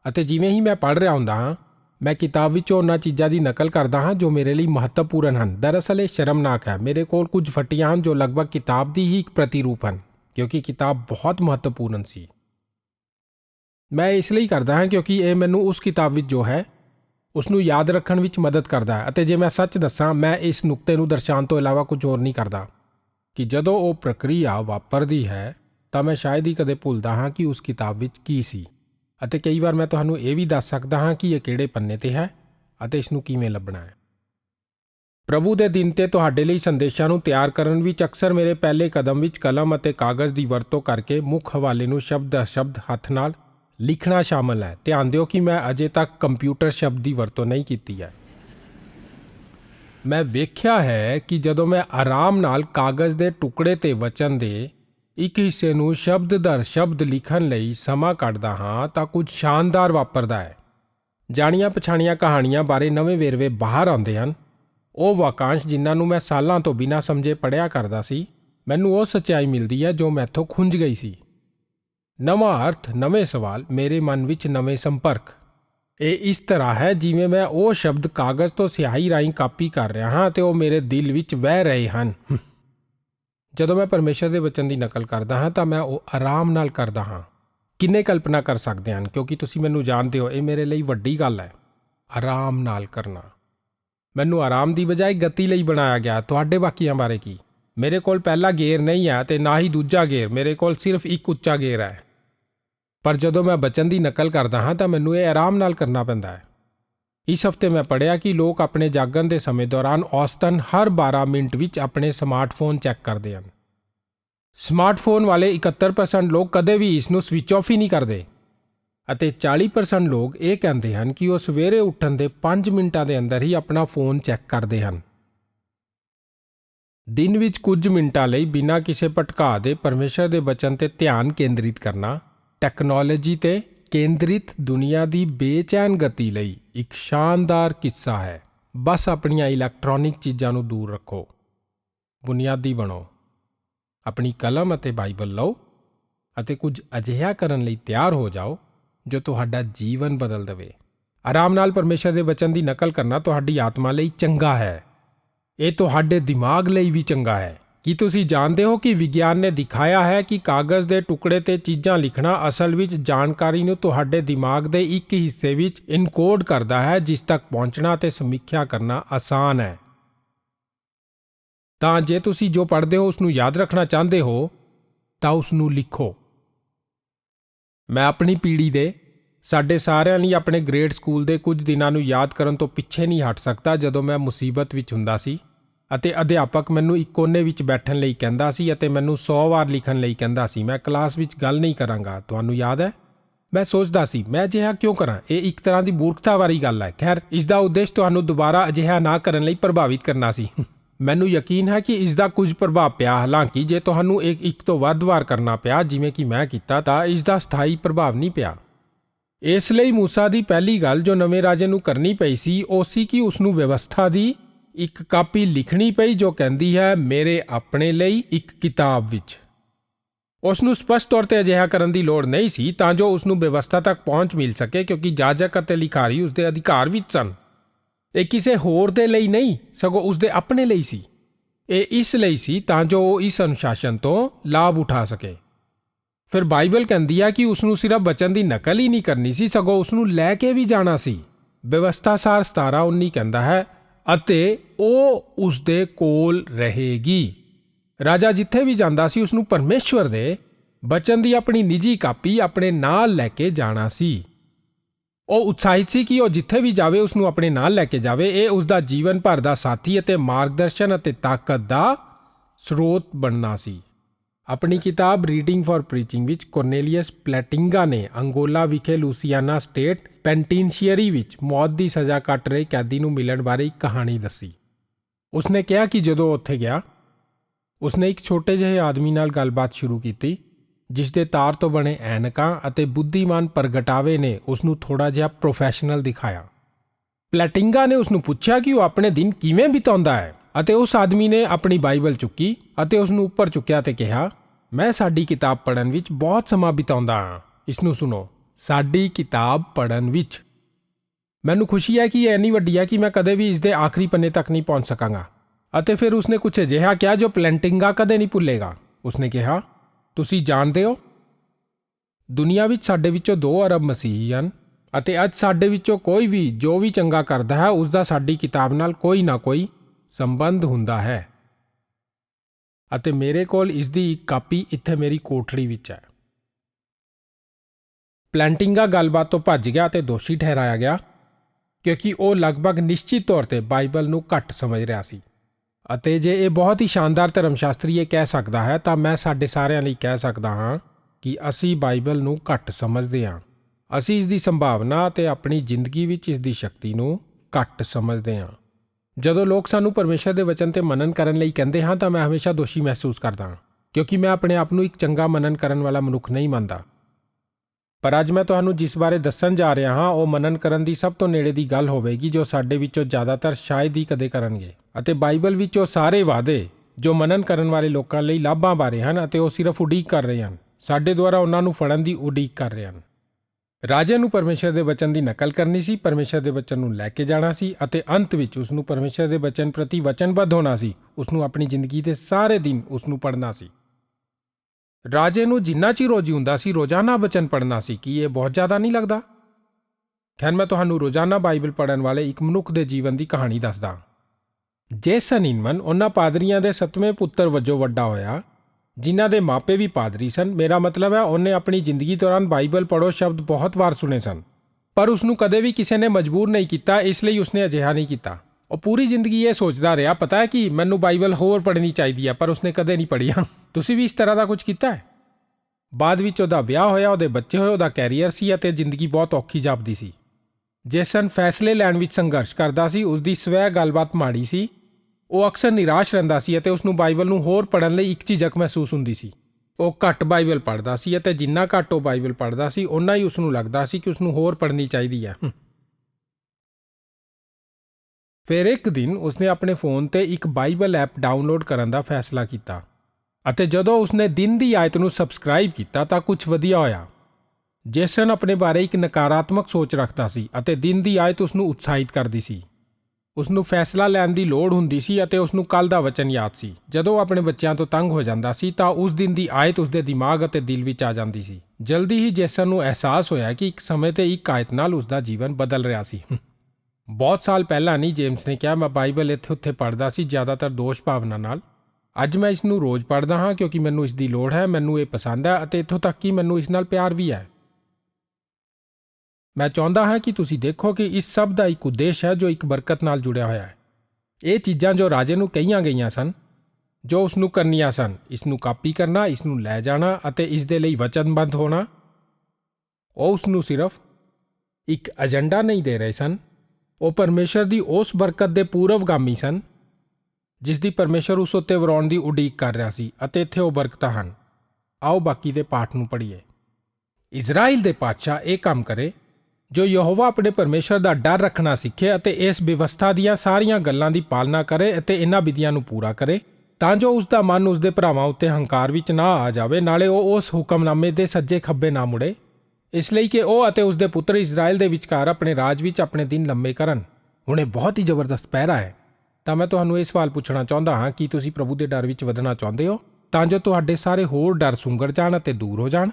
ਅਤੇ ਜਿਵੇਂ ਹੀ ਮੈਂ ਪੜ੍ਹ ਰਿਹਾ ਹੁੰਦਾ ਹਾਂ, ਮੈਂ ਕਿਤਾਬ ਵਿੱਚੋਂ ਉਹਨਾਂ ਚੀਜ਼ਾਂ ਦੀ ਨਕਲ ਕਰਦਾ ਹਾਂ ਜੋ ਮੇਰੇ ਲਈ ਮਹੱਤਵਪੂਰਨ ਹਨ। ਦਰਅਸਲ ਇਹ ਸ਼ਰਮਨਾਕ ਹੈ। ਮੇਰੇ ਕੋਲ ਕੁਝ ਫੱਟੀਆਂ ਹਨ ਜੋ ਲਗਭਗ ਕਿਤਾਬ ਦੀ ਹੀ ਇੱਕ ਪ੍ਰਤੀਰੂਪ ਹਨ, ਕਿਉਂਕਿ ਕਿਤਾਬ ਬਹੁਤ ਮਹੱਤਵਪੂਰਨ ਸੀ। ਮੈਂ ਇਸ ਲਈ ਕਰਦਾ ਹਾਂ ਕਿਉਂਕਿ ਇਹ ਮੈਨੂੰ ਉਸ ਕਿਤਾਬ ਵਿੱਚ ਜੋ ਹੈ ਉਸ ਨੂੰ ਯਾਦ ਰੱਖਣ ਵਿੱਚ ਮਦਦ ਕਰਦਾ ਹੈ ਅਤੇ ਜੇ ਮੈਂ ਸੱਚ ਦੱਸਾਂ, ਮੈਂ ਇਸ ਨੁਕਤੇ ਨੂੰ ਦਰਸਾਉਣ ਤੋਂ ਇਲਾਵਾ ਕੁਝ ਹੋਰ ਨਹੀਂ ਕਰਦਾ ਕਿ ਜਦੋਂ ਉਹ ਪ੍ਰਕਿਰਿਆ ਵਾਪਰਦੀ ਹੈ ਤਾਂ ਮੈਂ ਸ਼ਾਇਦ ਹੀ ਕਦੇ ਭੁੱਲਦਾ ਹਾਂ ਕਿ ਉਸ ਕਿਤਾਬ ਵਿੱਚ ਕੀ ਸੀ। ਅਤੇ ਕਈ ਵਾਰ ਮੈਂ ਤੁਹਾਨੂੰ ਇਹ ਵੀ ਦੱਸ ਸਕਦਾ ਹਾਂ ਕਿ ਇਹ ਕਿਹੜੇ ਪੰਨੇ ਤੇ ਹੈ ਅਤੇ ਇਸ ਨੂੰ ਕਿਵੇਂ ਲੱਭਣਾ ਹੈ। ਪ੍ਰਭੂ ਦੇ ਦਿਨ ਤੇ ਤੁਹਾਡੇ ਲਈ ਸੰਦੇਸ਼ਾਂ ਨੂੰ ਤਿਆਰ ਕਰਨ ਵਿੱਚ ਅਕਸਰ ਮੇਰੇ ਪਹਿਲੇ ਕਦਮ ਵਿੱਚ ਕਲਮ ਅਤੇ ਕਾਗਜ਼ ਦੀ ਵਰਤੋਂ ਕਰਕੇ ਮੁੱਖ ਹਵਾਲੇ ਨੂੰ ਸ਼ਬਦ ਸ਼ਬਦ ਹੱਥ ਨਾਲ ਲਿਖਣਾ ਸ਼ਾਮਲ ਹੈ। ਧਿਆਨ ਦਿਓ ਕਿ ਮੈਂ ਅਜੇ ਤੱਕ ਕੰਪਿਊਟਰ ਸ਼ਬਦ ਦੀ ਵਰਤੋਂ ਨਹੀਂ ਕੀਤੀ ਹੈ। ਮੈਂ ਵੇਖਿਆ ਹੈ ਕਿ ਜਦੋਂ ਮੈਂ ਆਰਾਮ ਨਾਲ ਕਾਗਜ਼ ਦੇ ਟੁਕੜੇ ਤੇ ਵਚਨ ਦੇ ਇੱਕ ਹਿੱਸੇ ਨੂੰ ਸ਼ਬਦ ਦਰ ਸ਼ਬਦ ਲਿਖਣ ਲਈ ਸਮਾਂ ਕੱਢਦਾ ਹਾਂ ਤਾਂ ਕੁਝ ਸ਼ਾਨਦਾਰ ਵਾਪਰਦਾ ਹੈ। ਜਾਣੀਆਂ ਪਛਾਣੀਆਂ ਕਹਾਣੀਆਂ ਬਾਰੇ ਨਵੇਂ ਵੇਰਵੇ ਬਾਹਰ ਆਉਂਦੇ ਹਨ। ਉਹ ਵਾਕਾਂਸ਼ ਜਿਨ੍ਹਾਂ ਨੂੰ ਮੈਂ ਸਾਲਾਂ ਤੋਂ ਬਿਨਾਂ ਸਮਝੇ ਪੜਿਆ ਕਰਦਾ ਸੀ, ਮੈਨੂੰ ਉਹ ਸੱਚਾਈ ਮਿਲਦੀ ਹੈ ਜੋ ਮੈਥੋਂ ਖੁੰਝ ਗਈ ਸੀ। ਨਵਾਂ ਅਰਥ, ਨਵੇਂ ਸਵਾਲ, ਮੇਰੇ ਮਨ ਵਿੱਚ ਨਵੇਂ ਸੰਪਰਕ। ਇਹ ਇਸ ਤਰ੍ਹਾਂ ਹੈ ਜਿਵੇਂ ਮੈਂ ਉਹ ਸ਼ਬਦ ਕਾਗਜ਼ ਤੋਂ ਸਿਆਹੀ ਰਾਹੀਂ ਕਾਪੀ ਕਰ ਰਿਹਾ ਹਾਂ ਤੇ ਉਹ ਮੇਰੇ ਦਿਲ ਵਿੱਚ ਵਹਿ ਰਹੇ ਹਨ। ਜਦੋਂ ਮੈਂ ਪਰਮੇਸ਼ਰ ਦੇ ਵਚਨ ਦੀ ਨਕਲ ਕਰਦਾ ਹਾਂ ਤਾਂ ਮੈਂ ਉਹ ਆਰਾਮ ਨਾਲ ਕਰਦਾ ਹਾਂ। ਕਿੰਨੇ ਕਲਪਨਾ ਕਰ ਸਕਦੇ ਹਨ? ਕਿਉਂਕਿ ਤੁਸੀਂ ਮੈਨੂੰ ਜਾਣਦੇ ਹੋ, ਇਹ ਮੇਰੇ ਲਈ ਵੱਡੀ ਗੱਲ ਹੈ। ਆਰਾਮ ਨਾਲ ਕਰਨਾ। ਮੈਨੂੰ ਆਰਾਮ ਦੀ ਬਜਾਏ ਗਤੀ ਲਈ ਬਣਾਇਆ ਗਿਆ। ਤੁਹਾਡੇ ਬਾਕੀਆਂ ਬਾਰੇ ਕੀ? ਮੇਰੇ ਕੋਲ ਪਹਿਲਾ ਗੇਅਰ ਨਹੀਂ ਹੈ ਤੇ ਨਾ ਹੀ ਦੂਜਾ ਗੇਅਰ ਮੇਰੇ ਕੋਲ ਸਿਰਫ ਇੱਕ ਉੱਚਾ ਗੇਅਰ ਹੈ। ਪਰ ਜਦੋਂ ਮੈਂ ਬਚਨ ਦੀ ਨਕਲ ਕਰਦਾ ਹਾਂ ਤਾਂ ਮੈਨੂੰ ਇਹ ਆਰਾਮ ਨਾਲ ਕਰਨਾ ਪੈਂਦਾ ਹੈ। ਇਸ ਹਫ਼ਤੇ ਮੈਂ ਪੜਿਆ ਕਿ ਲੋਕ ਆਪਣੇ ਜਾਗਣ ਦੇ ਸਮੇਂ ਦੌਰਾਨ ਔਸਤਨ ਹਰ 12 ਮਿੰਟ ਵਿੱਚ ਆਪਣੇ ਸਮਾਰਟਫੋਨ ਚੈੱਕ ਕਰਦੇ ਹਨ। ਸਮਾਰਟਫੋਨ ਵਾਲੇ 71% ਲੋਕ ਕਦੇ ਵੀ ਇਸ ਨੂੰ ਸਵਿਚ ਆਫ ਹੀ ਨਹੀਂ ਕਰਦੇ ਅਤੇ 40% ਲੋਕ ਇਹ ਕਹਿੰਦੇ ਹਨ ਕਿ ਉਹ ਸਵੇਰੇ ਉੱਠਣ ਦੇ 5 ਮਿੰਟਾਂ ਦੇ ਅੰਦਰ ਹੀ ਆਪਣਾ ਫੋਨ ਚੈੱਕ ਕਰਦੇ ਹਨ। ਦਿਨ ਵਿੱਚ ਕੁਝ ਮਿੰਟਾਂ ਲਈ ਬਿਨਾਂ ਕਿਸੇ ਭਟਕਾ ਦੇ ਪਰਮੇਸ਼ਰ ਦੇ ਬਚਨ ਤੇ ਧਿਆਨ ਕੇਂਦਰਿਤ ਕਰਨਾ ਟੈਕਨੋਲੋਜੀ ਤੇ ਕੇਂਦਰਿਤ ਦੁਨੀਆ ਦੀ ਬੇਚੈਨ ਗਤੀ ਲਈ ਇੱਕ ਸ਼ਾਨਦਾਰ ਕਿੱਸਾ ਹੈ। ਬਸ ਆਪਣੀਆਂ ਇਲੈਕਟ੍ਰੋਨਿਕ ਚੀਜ਼ਾਂ ਨੂੰ ਦੂਰ ਰੱਖੋ। ਬੁਨਿਆਦੀ ਬਣੋ। ਆਪਣੀ ਕਲਮ ਅਤੇ ਬਾਈਬਲ ਲਓ ਅਤੇ ਕੁਝ ਅਜਿਹਾ ਕਰਨ ਲਈ ਤਿਆਰ ਹੋ ਜਾਓ ਜੋ ਤੁਹਾਡਾ ਜੀਵਨ ਬਦਲ ਦੇਵੇ। ਆਰਾਮ ਨਾਲ ਪਰਮੇਸ਼ਰ ਦੇ ਵਚਨ ਦੀ ਨਕਲ ਕਰਨਾ ਤੁਹਾਡੀ ਆਤਮਾ ਲਈ ਚੰਗਾ ਹੈ। ਇਹ ਤੁਹਾਡੇ ਦਿਮਾਗ ਲਈ ਵੀ ਚੰਗਾ ਹੈ। ਕੀ ਤੁਸੀਂ ਜਾਣਦੇ ਹੋ ਕਿ ਵਿਗਿਆਨ ਨੇ ਦਿਖਾਇਆ ਹੈ ਕਿ ਕਾਗਜ਼ ਦੇ ਟੁਕੜੇ ਤੇ ਚੀਜ਼ਾਂ ਲਿਖਣਾ ਅਸਲ ਵਿੱਚ ਜਾਣਕਾਰੀ ਨੂੰ ਤੁਹਾਡੇ ਦਿਮਾਗ ਦੇ ਇੱਕ ਹਿੱਸੇ ਵਿੱਚ ਇਨਕੋਡ ਕਰਦਾ ਹੈ, ਜਿਸ ਤੱਕ ਪਹੁੰਚਣਾ ਤੇ ਸਮੀਖਿਆ ਕਰਨਾ ਆਸਾਨ ਹੈ? ਤਾਂ ਜੇ ਤੁਸੀਂ ਜੋ ਪੜ੍ਹਦੇ ਹੋ ਉਸ ਨੂੰ ਯਾਦ ਰੱਖਣਾ ਚਾਹੁੰਦੇ ਹੋ, ਤਾਂ ਉਸ ਨੂੰ ਲਿਖੋ। ਮੈਂ ਆਪਣੀ ਪੀੜ੍ਹੀ ਦੇ, ਸਾਡੇ ਸਾਰਿਆਂ ਲਈ ਆਪਣੇ ਗ੍ਰੇਡ ਸਕੂਲ ਦੇ ਕੁਝ ਦਿਨਾਂ ਨੂੰ ਯਾਦ ਕਰਨ ਤੋਂ ਪਿੱਛੇ ਨਹੀਂ ਹਟ ਸਕਦਾ ਜਦੋਂ ਮੈਂ ਮੁਸੀਬਤ ਵਿੱਚ ਹੁੰਦਾ ਸੀ। ਅਤੇ ਅਧਿਆਪਕ ਮੈਨੂੰ ਇੱਕ ਕੋਨੇ ਵਿੱਚ ਬੈਠਣ ਲਈ ਕਹਿੰਦਾ ਸੀ ਅਤੇ ਮੈਨੂੰ 100 ਵਾਰ ਲਿਖਣ ਲਈ ਕਹਿੰਦਾ ਸੀ, ਮੈਂ ਕਲਾਸ ਵਿੱਚ ਗੱਲ ਨਹੀਂ ਕਰਾਂਗਾ, ਤੁਹਾਨੂੰ ਯਾਦ ਹੈ? ਮੈਂ ਸੋਚਦਾ ਸੀ, ਮੈਂ ਅਜਿਹਾ ਕਿਉਂ ਕਰਾਂ? ਇਹ ਇੱਕ ਤਰ੍ਹਾਂ ਦੀ ਮੂਰਖਤਾ ਵਾਲੀ ਗੱਲ ਹੈ। ਖੈਰ, ਇਸ ਦਾ ਉਦੇਸ਼ ਤੁਹਾਨੂੰ ਦੁਬਾਰਾ ਅਜਿਹਾ ਨਾ ਕਰਨ ਲਈ ਪ੍ਰਭਾਵਿਤ ਕਰਨਾ ਸੀ। ਮੈਨੂੰ ਯਕੀਨ ਹੈ ਕਿ ਇਸ ਦਾ ਕੁਝ ਪ੍ਰਭਾਵ ਪਿਆ, ਹਾਲਾਂਕਿ ਜੇ ਤੁਹਾਨੂੰ ਇੱਕ ਇੱਕ ਤੋਂ ਵੱਧ ਵਾਰ ਕਰਨਾ ਪਿਆ, ਜਿਵੇਂ ਕਿ ਮੈਂ ਕੀਤਾ, ਤਾਂ ਇਸ ਦਾ ਸਥਾਈ ਪ੍ਰਭਾਵ ਨਹੀਂ ਪਿਆ। ਇਸ ਲਈ ਮੂਸਾ ਦੀ ਪਹਿਲੀ ਗੱਲ ਜੋ ਨਵੇਂ ਰਾਜੇ ਨੂੰ ਕਰਨੀ ਪਈ ਸੀ, ਉਹ ਸੀ ਕਿ ਉਸ ਨੂੰ ਵਿਵਸਥਾ ਦੀ ਇੱਕ ਕਾਪੀ ਲਿਖਣੀ ਪਈ ਜੋ ਕਹਿੰਦੀ ਹੈ, ਮੇਰੇ ਆਪਣੇ ਲਈ ਇੱਕ ਕਿਤਾਬ ਵਿੱਚ। ਉਸ ਨੂੰ ਸਪਸ਼ਟ ਤੌਰ ਤੇ ਅਜਿਹਾ ਕਰਨ ਦੀ ਲੋੜ ਨਹੀਂ ਸੀ, ਤਾਂ ਜੋ ਉਸ ਨੂੰ ਵਿਵਸਥਾ ਤੱਕ ਪਹੁੰਚ ਮਿਲ ਸਕੇ, ਕਿਉਂਕਿ ਜਾਜਕ ਅਤੇ ਲਿਖਾਰੀ ਉਸ ਦੇ ਅਧਿਕਾਰ ਵਿੱਚ ਸਨ। ਇਹ ਕਿਸੇ ਹੋਰ ਦੇ ਲਈ ਨਹੀਂ, ਸਗੋਂ ਉਸ ਦੇ ਆਪਣੇ ਲਈ ਸੀ। ਇਹ ਇਸ ਲਈ ਸੀ ਤਾਂ ਜੋ ਉਹ ਇਸ ਅਨੁਸ਼ਾਸਨ ਤੋਂ ਲਾਭ ਉਠਾ ਸਕੇ। ਫਿਰ ਬਾਈਬਲ ਕਹਿੰਦੀ ਆ ਕਿ ਉਸ ਨੂੰ ਸਿਰਫ ਬਚਨ ਦੀ ਨਕਲ ਹੀ ਨਹੀਂ ਕਰਨੀ ਸੀ, ਸਗੋਂ ਉਸ ਨੂੰ ਲੈ ਕੇ ਵੀ ਜਾਣਾ ਸੀ। ਵਿਵਸਥਾ ਸਾਰ 17 19 ਕਹਿੰਦਾ ਹੈ ਅਤੇ ਉਹ ਉਸ ਦੇ ਕੋਲ ਰਹੇਗੀ। ਰਾਜਾ ਜਿੱਥੇ ਵੀ ਜਾਂਦਾ ਸੀ ਉਸ ਨੂੰ ਪਰਮੇਸ਼ਵਰ ਦੇ ਬਚਨ ਦੀ ਆਪਣੀ ਨਿੱਜੀ ਕਾਪੀ ਆਪਣੇ ਨਾਲ ਲੈ ਕੇ ਜਾਣਾ ਸੀ। ਉਹ ਉਤਸ਼ਾਹਿਤ ਸੀ ਕਿ ਉਹ ਜਿੱਥੇ ਵੀ ਜਾਵੇ ਉਸ ਨੂੰ ਆਪਣੇ ਨਾਲ ਲੈ ਕੇ ਜਾਵੇ। ਇਹ ਉਸ ਦਾ ਜੀਵਨ ਭਰ ਦਾ ਸਾਥੀ ਅਤੇ ਮਾਰਗਦਰਸ਼ਨ ਅਤੇ ਤਾਕਤ ਦਾ ਸਰੋਤ ਬਣਨਾ ਸੀ। ਆਪਣੀ ਕਿਤਾਬ ਰੀਡਿੰਗ ਫॉर ਪ੍ਰੀਚਿੰਗ ਵਿੱਚ ਕੋਰਨੇਲੀਅਸ ਪਲੈਟਿੰਗਾ ਨੇ ਅੰਗੋਲਾ ਵਿਖੇ ਲੂਸੀਆਨਾ ਸਟੇਟ ਪੈਂਟੀਨਸ਼ੀਅਰੀ ਵਿੱਚ ਮੌਤ ਦੀ ਸਜ਼ਾ ਕੱਟ ਰਹੇ ਕੈਦੀ ਨੂੰ ਮਿਲਣ ਬਾਰੇ ਇੱਕ ਕਹਾਣੀ ਦੱਸੀ। ਉਸਨੇ ਕਿਹਾ ਕਿ ਜਦੋਂ ਉੱਥੇ ਗਿਆ, ਉਸਨੇ ਇੱਕ ਛੋਟੇ ਜਿਹੇ ਆਦਮੀ ਨਾਲ ਗੱਲਬਾਤ ਸ਼ੁਰੂ ਕੀਤੀ, ਜਿਸ ਦੇ ਤਾਰ ਤੋਂ ਬਣੇ ਐਨਕਾਂ ਅਤੇ ਬੁੱਧੀਮਾਨ ਪ੍ਰਗਟਾਵੇ ਨੇ ਉਸ ਨੂੰ ਥੋੜਾ ਜਿਹਾ ਪ੍ਰੋਫੈਸ਼ਨਲ ਦਿਖਾਇਆ। ਪਲੈਟਿੰਗਾ ਨੇ ਉਸ ਨੂੰ ਪੁੱਛਿਆ ਕਿ ਉਹ ਆਪਣੇ ਦਿਨ ਕਿਵੇਂ ਬਿਤਾਉਂਦਾ ਹੈ। ਅਤੇ ਉਸ ਆਦਮੀ ਨੇ ਆਪਣੀ ਬਾਈਬਲ ਚੁੱਕੀ ਅਤੇ ਉਸ ਨੂੰ ਉੱਪਰ ਚੁੱਕਿਆ ਤੇ ਕਿਹਾ, ਮੈਂ ਸਾਡੀ ਕਿਤਾਬ ਪੜ੍ਹਨ ਵਿੱਚ ਬਹੁਤ ਸਮਾਂ ਬਿਤਾਉਂਦਾ ਹਾਂ। ਇਸ ਨੂੰ ਸੁਣੋ, ਸਾਡੀ ਕਿਤਾਬ ਪੜ੍ਹਨ ਵਿੱਚ। ਮੈਨੂੰ ਖੁਸ਼ੀ ਹੈ ਕਿ ਇਹ ਇੰਨੀ ਵੱਡੀ ਹੈ ਕਿ ਮੈਂ ਕਦੇ ਵੀ ਇਸ ਦੇ ਆਖਰੀ ਪੰਨੇ ਤੱਕ ਨਹੀਂ ਪਹੁੰਚ ਸਕਾਂਗਾ। ਅਤੇ ਫਿਰ ਉਸਨੇ ਕੁਝ ਅਜਿਹਾ ਕਿਹਾ ਜੋ ਪਲੈਂਟਿੰਗਾ ਕਦੇ ਨਹੀਂ ਭੁੱਲੇਗਾ। ਉਸਨੇ ਕਿਹਾ, ਤੁਸੀਂ ਜਾਣਦੇ ਹੋ? ਦੁਨੀਆ ਵਿੱਚ ਸਾਡੇ ਵਿੱਚੋਂ 2 ਅਰਬ ਮਸੀਹੀ ਹਨ ਅਤੇ ਅੱਜ ਸਾਡੇ ਵਿੱਚੋਂ ਕੋਈ ਵੀ ਜੋ ਵੀ ਚੰਗਾ ਕਰਦਾ ਹੈ ਉਸ ਦਾ ਸਾਡੀ ਕਿਤਾਬ ਨਾਲ ਕੋਈ ਨਾ ਕੋਈ ਸੰਬੰਧ ਹੁੰਦਾ ਹੈ। ਅਤੇ ਮੇਰੇ ਕੋਲ ਇਸ ਦੀ ਇੱਕ ਕਾਪੀ ਇੱਥੇ ਮੇਰੀ ਕੋਠੜੀ ਵਿੱਚ ਹੈ। ਪਲੈਂਟਿੰਗਾ ਗੱਲਬਾਤ ਤੋਂ ਭੱਜ ਗਿਆ ਅਤੇ ਦੋਸ਼ੀ ਠਹਿਰਾਇਆ ਗਿਆ, ਕਿਉਂਕਿ ਉਹ ਲਗਭਗ ਨਿਸ਼ਚਿਤ ਤੌਰ ਤੇ ਬਾਈਬਲ ਨੂੰ ਘੱਟ ਸਮਝ ਰਿਹਾ ਸੀ। ਅਤੇ ਜੇ ਇਹ ਬਹੁਤ ਹੀ ਸ਼ਾਨਦਾਰ ਧਰਮ ਸ਼ਾਸਤਰੀ ਇਹ ਕਹਿ ਸਕਦਾ ਹੈ, ਤਾਂ ਮੈਂ ਸਾਡੇ ਸਾਰਿਆਂ ਲਈ ਕਹਿ ਸਕਦਾ ਹਾਂ ਕਿ ਅਸੀਂ ਬਾਈਬਲ ਨੂੰ ਘੱਟ ਸਮਝਦੇ ਹਾਂ। ਅਸੀਂ ਇਸ ਦੀ ਸੰਭਾਵਨਾ ਅਤੇ ਆਪਣੀ ਜ਼ਿੰਦਗੀ ਵਿੱਚ ਇਸ ਦੀ ਸ਼ਕਤੀ ਨੂੰ ਘੱਟ ਸਮਝਦੇ ਹਾਂ। ਜਦੋਂ ਲੋਕ ਸਾਨੂੰ ਪਰਮੇਸ਼ਰ ਦੇ ਵਚਨ ਤੇ ਮਨਨ ਕਰਨ ਲਈ ਕਹਿੰਦੇ ਹਾਂ ਤਾਂ ਮੈਂ ਹਮੇਸ਼ਾ ਦੋਸ਼ੀ ਮਹਿਸੂਸ ਕਰਦਾ ਹਾਂ, ਕਿਉਂਕਿ ਮੈਂ ਆਪਣੇ ਆਪ ਨੂੰ ਇੱਕ ਚੰਗਾ ਮਨਨ ਕਰਨ ਵਾਲਾ ਮਨੁੱਖ ਨਹੀਂ ਮੰਨਦਾ। ਪਰ ਅੱਜ ਮੈਂ ਤੁਹਾਨੂੰ ਜਿਸ ਬਾਰੇ ਦੱਸਣ ਜਾ ਰਿਹਾ ਹਾਂ, ਉਹ ਮਨਨ ਕਰਨ ਦੀ ਸਭ ਤੋਂ ਨੇੜੇ ਦੀ ਗੱਲ ਹੋਵੇਗੀ ਜੋ ਸਾਡੇ ਵਿੱਚੋਂ ਜ਼ਿਆਦਾਤਰ ਸ਼ਾਇਦ ਹੀ ਕਦੇ ਕਰਨਗੇ ਅਤੇ ਬਾਈਬਲ ਵਿੱਚ ਉਹ ਸਾਰੇ ਵਾਅਦੇ ਜੋ ਮਨਨ ਕਰਨ ਵਾਲੇ ਲੋਕਾਂ ਲਈ ਲਾਭਾਂ ਬਾਰੇ ਹਨ ਅਤੇ ਉਹ ਸਿਰਫ ਉਡੀਕ ਕਰ ਰਹੇ ਹਨ। ਸਾਡੇ ਦੁਆਰਾ ਉਹਨਾਂ ਨੂੰ ਫੜਨ ਦੀ ਉਡੀਕ ਕਰ ਰਹੇ ਹਨ। ਰਾਜੇ ਨੂੰ ਪਰਮੇਸ਼ਰ ਦੇ ਬਚਨ ਦੀ ਨਕਲ ਕਰਨੀ ਸੀ, ਪਰਮੇਸ਼ਰ ਦੇ ਬਚਨ ਨੂੰ ਲੈ ਕੇ ਜਾਣਾ ਸੀ ਅਤੇ ਅੰਤ ਵਿੱਚ ਉਸ ਨੂੰ ਪਰਮੇਸ਼ਰ ਦੇ ਬਚਨ ਪ੍ਰਤੀ ਵਚਨਬੱਧ ਹੋਣਾ ਸੀ। ਉਸ ਨੂੰ ਆਪਣੀ ਜ਼ਿੰਦਗੀ ਦੇ ਸਾਰੇ ਦਿਨ ਉਸ ਨੂੰ ਪੜ੍ਹਨਾ ਸੀ। ਰਾਜੇ ਨੂੰ ਜਿੰਨਾ ਚਿਰ ਰੋਜੀ ਹੁੰਦਾ ਸੀ, ਰੋਜ਼ਾਨਾ ਬਚਨ ਪੜ੍ਹਨਾ ਸੀ, ਕਿ ਇਹ ਬਹੁਤ ਜ਼ਿਆਦਾ ਨਹੀਂ ਲੱਗਦਾ? ਖੈਰ, ਮੈਂ ਤੁਹਾਨੂੰ ਰੋਜ਼ਾਨਾ ਬਾਈਬਲ ਪੜ੍ਹਨ ਵਾਲੇ ਇੱਕ ਮਨੁੱਖ ਦੇ ਜੀਵਨ ਦੀ ਕਹਾਣੀ ਦੱਸਦਾ। ਜੇਸਨ ਇਨਮਨ ਉਹਨਾਂ ਪਾਦਰੀਆਂ ਦੇ ਸੱਤਵੇਂ ਪੁੱਤਰ ਵਜੋਂ ਵੱਡਾ ਹੋਇਆ। ਜਿਨ੍ਹਾਂ ਦੇ ਮਾਪੇ ਵੀ ਪਾਦਰੀ ਸਨ। ਮੇਰਾ ਮਤਲਬ ਹੈ ਉਹਨੇ ਆਪਣੀ ਜ਼ਿੰਦਗੀ ਦੌਰਾਨ ਬਾਈਬਲ ਪੜ੍ਹੋ ਸ਼ਬਦ ਬਹੁਤ ਵਾਰ ਸੁਨੇ ਸਨ। ਪਰ ਉਸ ਨੂੰ ਕਦੇ ਵੀ ਕਿਸੇ ਨੇ ਮਜਬੂਰ ਨਹੀਂ ਕੀਤਾ, ਇਸ ਲਈ ਉਸਨੇ ਅਜਿਹਾ ਨਹੀਂ ਕੀਤਾ। ਉਹ ਪੂਰੀ ਜ਼ਿੰਦਗੀ ਇਹ ਸੋਚਦਾ ਰਿਹਾ, ਪਤਾ ਹੈ ਕਿ ਮੈਨੂੰ ਬਾਈਬਲ ਹੋਰ ਪੜ੍ਹਨੀ ਚਾਹੀਦੀ ਹੈ, ਪਰ ਉਸਨੇ ਕਦੇ ਨਹੀਂ ਪੜ੍ਹੀ ਤੁਸੀਂ ਵੀ ਇਸ ਤਰ੍ਹਾਂ ਦਾ ਕੁਝ ਕੀਤਾ ਹੈ? ਬਾਅਦ ਵਿੱਚ ਉਹਦਾ ਵਿਆਹ ਹੋਇਆ, ਉਹਦੇ ਬੱਚੇ ਹੋਏ, ਉਹਦਾ ਕੈਰੀਅਰ ਸੀ ਅਤੇ ਜ਼ਿੰਦਗੀ ਬਹੁਤ ਔਖੀ ਜਾਪਦੀ ਸੀ। ਜੇਸਨ ਫੈਸਲੇ ਲੈਣ ਵਿੱਚ ਸੰਘਰਸ਼ ਕਰਦਾ ਸੀ ਉਸ ਦੀ ਸਵੈ ਗੱਲਬਾਤ ਮਾੜੀ ਸੀ। ਉਹ ਅਕਸਰ ਨਿਰਾਸ਼ ਰਹਿੰਦਾ ਸੀ ਅਤੇ ਉਸ ਨੂੰ ਬਾਈਬਲ ਨੂੰ ਹੋਰ ਪੜ੍ਹਨ ਲਈ ਇੱਕ ਝਿਜਕ ਮਹਿਸੂਸ ਹੁੰਦੀ ਸੀ। ਉਹ ਘੱਟ ਬਾਈਬਲ ਪੜ੍ਹਦਾ ਸੀ ਅਤੇ ਜਿੰਨਾ ਘੱਟ ਉਹ ਬਾਈਬਲ ਪੜ੍ਹਦਾ ਸੀ ਉਨਾ ਹੀ ਉਸ ਨੂੰ ਲੱਗਦਾ ਸੀ ਕਿ ਉਸ ਨੂੰ ਹੋਰ ਪੜ੍ਹਨੀ ਚਾਹੀਦੀ ਹੈ। ਫਿਰ ਇੱਕ ਦਿਨ ਉਸਨੇ ਆਪਣੇ ਫੋਨ ਤੇ ਇੱਕ ਬਾਈਬਲ ਐਪ ਡਾਊਨਲੋਡ ਕਰਨ ਦਾ ਫੈਸਲਾ ਕੀਤਾ ਅਤੇ ਜਦੋਂ ਉਸਨੇ ਦਿਨ ਦੀ ਆਇਤ ਨੂੰ ਸਬਸਕ੍ਰਾਈਬ ਕੀਤਾ ਤਾਂ ਕੁਝ ਵਧੀਆ ਹੋਇਆ। ਜੇਸਨ ਆਪਣੇ ਬਾਰੇ ਇੱਕ ਨਕਾਰਾਤਮਕ ਸੋਚ ਰੱਖਦਾ ਸੀ ਅਤੇ ਦਿਨ ਦੀ ਆਇਤ ਉਸ ਨੂੰ ਉਤਸ਼ਾਹਿਤ ਕਰਦੀ ਸੀ। ਉਸ ਨੂੰ ਫੈਸਲਾ ਲੈਣ ਦੀ ਲੋੜ ਹੁੰਦੀ ਸੀ ਅਤੇ ਉਸ ਨੂੰ ਕੱਲ ਦਾ ਵਚਨ ਯਾਦ ਸੀ। ਜਦੋਂ ਉਹ ਆਪਣੇ ਬੱਚਿਆਂ ਤੋਂ ਤੰਗ ਹੋ ਜਾਂਦਾ ਸੀ ਤਾਂ ਉਸ ਦਿਨ ਦੀ ਆਇਤ ਉਸ ਦੇ ਦਿਮਾਗ ਅਤੇ ਦਿਲ ਵਿੱਚ ਆ ਜਾਂਦੀ ਸੀ। ਜਲਦੀ ਹੀ ਜੇਸਨ ਨੂੰ ਅਹਿਸਾਸ ਹੋਇਆ ਕਿ ਇੱਕ ਸਮੇਂ ਤੇ ਇੱਕ ਆਇਤ ਨਾਲ ਉਸ ਦਾ ਜੀਵਨ ਬਦਲ ਰਿਹਾ ਸੀ। ਬਹੁਤ ਸਾਲ ਪਹਿਲਾਂ ਨਹੀਂ ਜੇਮਸ ਨੇ ਕਿਹਾ, ਮੈਂ ਬਾਈਬਲ ਇੱਥੇ ਉੱਥੇ ਪੜ੍ਹਦਾ ਸੀ, ਜ਼ਿਆਦਾਤਰ ਦੋਸ਼ ਭਾਵਨਾ ਨਾਲ। ਅੱਜ ਮੈਂ ਇਸ ਨੂੰ ਰੋਜ਼ ਪੜ੍ਹਦਾ ਹਾਂ ਕਿਉਂਕਿ ਮੈਨੂੰ ਇਸ ਦੀ ਲੋੜ ਹੈ, ਮੈਨੂੰ ਇਹ ਪਸੰਦ ਹੈ ਅਤੇ ਇੱਥੋਂ ਤੱਕ ਕਿ ਮੈਨੂੰ ਇਸ ਨਾਲ ਪਿਆਰ ਵੀ ਹੈ। ਮੈਂ ਚਾਹੁੰਦਾ ਹਾਂ ਕਿ ਤੁਸੀਂ ਦੇਖੋ ਕਿ ਇਸ ਸਭ ਦਾ ਇੱਕ ਉਦੇਸ਼ ਹੈ ਜੋ ਇੱਕ ਬਰਕਤ ਨਾਲ ਜੁੜਿਆ ਹੋਇਆ ਹੈ। ਇਹ ਚੀਜ਼ਾਂ ਜੋ ਰਾਜੇ ਨੂੰ ਕਹੀਆਂ ਗਈਆਂ ਸਨ, ਜੋ ਉਸ ਨੂੰ ਕਰਨੀਆਂ ਸਨ, ਇਸ ਨੂੰ ਕਾਪੀ ਕਰਨਾ, ਇਸ ਨੂੰ ਲੈ ਜਾਣਾ ਅਤੇ ਇਸ ਦੇ ਲਈ ਵਚਨਬੱਧ ਹੋਣਾ, ਉਹ ਉਸ ਨੂੰ ਸਿਰਫ ਇੱਕ ਏਜੰਡਾ ਨਹੀਂ ਦੇ ਰਹੇ ਸਨ। ਉਹ ਪਰਮੇਸ਼ਰ ਦੀ ਉਸ ਬਰਕਤ ਦੇ ਪੂਰਵਗਾਮੀ ਸਨ, ਜਿਸ ਦੀ ਪਰਮੇਸ਼ਰ ਉਸ ਉੱਤੇ ਵਰਾਉਣ ਦੀ ਉਡੀਕ ਕਰ ਰਿਹਾ ਸੀ ਅਤੇ ਇੱਥੇ ਉਹ ਬਰਕਤਾਂ ਹਨ। ਆਓ ਬਾਕੀ ਦੇ ਪਾਠ ਨੂੰ ਪੜ੍ਹੀਏ। ਇਜ਼ਰਾਈਲ ਦੇ ਪਾਤਸ਼ਾਹ ਇਹ ਕੰਮ ਕਰੇ ਜੋ ਯਹੋਵਾ ਆਪਣੇ ਪਰਮੇਸ਼ਰ ਦਾ ਡਰ ਰੱਖਣਾ ਸਿੱਖੇ ਅਤੇ ਇਸ ਵਿਵਸਥਾ ਦੀਆਂ ਸਾਰੀਆਂ ਗੱਲਾਂ ਦੀ ਪਾਲਣਾ ਕਰੇ ਅਤੇ ਇਹਨਾਂ ਵਿਧੀਆਂ ਨੂੰ ਪੂਰਾ ਕਰੇ, ਤਾਂ ਜੋ ਉਸ ਦਾ ਮਨ ਉਸ ਦੇ ਭਰਾਵਾਂ ਉੱਤੇ ਹੰਕਾਰ ਵਿੱਚ ਨਾ ਆ ਜਾਵੇ, ਨਾਲੇ ਉਹ ਉਸ ਹੁਕਮਨਾਮੇ ਦੇ ਸੱਜੇ ਖੱਬੇ ਨਾ ਮੁੜੇ। ਇਸ ਲਈ ਕਿ ਉਹ ਅਤੇ ਉਸ ਦੇ ਪੁੱਤਰ ਇਜ਼ਰਾਈਲ ਦੇ ਵਿਚਕਾਰ ਆਪਣੇ ਰਾਜ ਵਿੱਚ ਆਪਣੇ ਦਿਨ ਲੰਮੇ ਕਰਨ। ਹੁਣੇ ਬਹੁਤ ਹੀ ਜ਼ਬਰਦਸਤ ਪਹਿਰਾ ਹੈ। ਤਾਂ ਮੈਂ ਤੁਹਾਨੂੰ ਇਹ ਸਵਾਲ ਪੁੱਛਣਾ ਚਾਹੁੰਦਾ ਹਾਂ, ਕਿ ਤੁਸੀਂ ਪ੍ਰਭੂ ਦੇ ਡਰ ਵਿੱਚ ਵਧਣਾ ਚਾਹੁੰਦੇ ਹੋ? ਤਾਂ ਜੋ ਤੁਹਾਡੇ ਸਾਰੇ ਹੋਰ ਡਰ ਸੁੰਗੜ ਜਾਣ ਅਤੇ ਦੂਰ ਹੋ ਜਾਣ।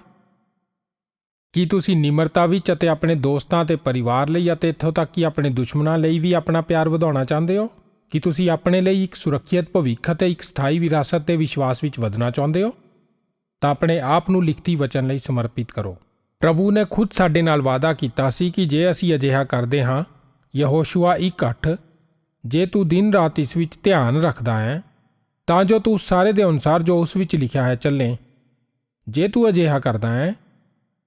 ਕੀ ਤੁਸੀਂ ਨਿਮਰਤਾ ਵਿੱਚ ਅਤੇ ਆਪਣੇ ਦੋਸਤਾਂ ਤੇ ਪਰਿਵਾਰ ਲਈ ਅਤੇ ਇੱਥੋਂ ਤੱਕ ਕਿ ਆਪਣੇ ਦੁਸ਼ਮਣਾਂ ਲਈ ਵੀ ਆਪਣਾ ਪਿਆਰ ਵਧਾਉਣਾ ਚਾਹੁੰਦੇ ਹੋ? ਕੀ ਤੁਸੀਂ ਆਪਣੇ ਲਈ ਇੱਕ ਸੁਰੱਖਿਅਤ ਭਵਿੱਖ ਅਤੇ ਇੱਕ ਸਥਾਈ ਵਿਰਾਸਤ ਦੇ ਵਿਸ਼ਵਾਸ ਵਿੱਚ ਵਧਣਾ ਚਾਹੁੰਦੇ ਹੋ? ਤਾਂ ਆਪਣੇ ਆਪ ਨੂੰ ਲਿਖਤੀ ਵਚਨ ਲਈ ਸਮਰਪਿਤ ਕਰੋ। ਪ੍ਰਭੂ ਨੇ ਖੁਦ ਸਾਡੇ ਨਾਲ ਵਾਅਦਾ ਕੀਤਾ ਸੀ ਕਿ ਜੇ ਅਸੀਂ ਅਜਿਹਾ ਕਰਦੇ ਹਾਂ, ਯਹੋਸ਼ੂਆ 1:8 ਜੇ ਤੂੰ ਦਿਨ ਰਾਤ ਇਸ ਵਿੱਚ ਧਿਆਨ ਰੱਖਦਾ ਹੈ, ਤਾਂ ਜੋ ਤੂੰ ਸਾਰੇ ਦੇ ਅਨੁਸਾਰ ਜੋ ਉਸ ਵਿੱਚ ਲਿਖਿਆ ਹੈ ਚੱਲੇ। ਜੇ ਤੂੰ ਅਜਿਹਾ ਕਰਦਾ ਹੈ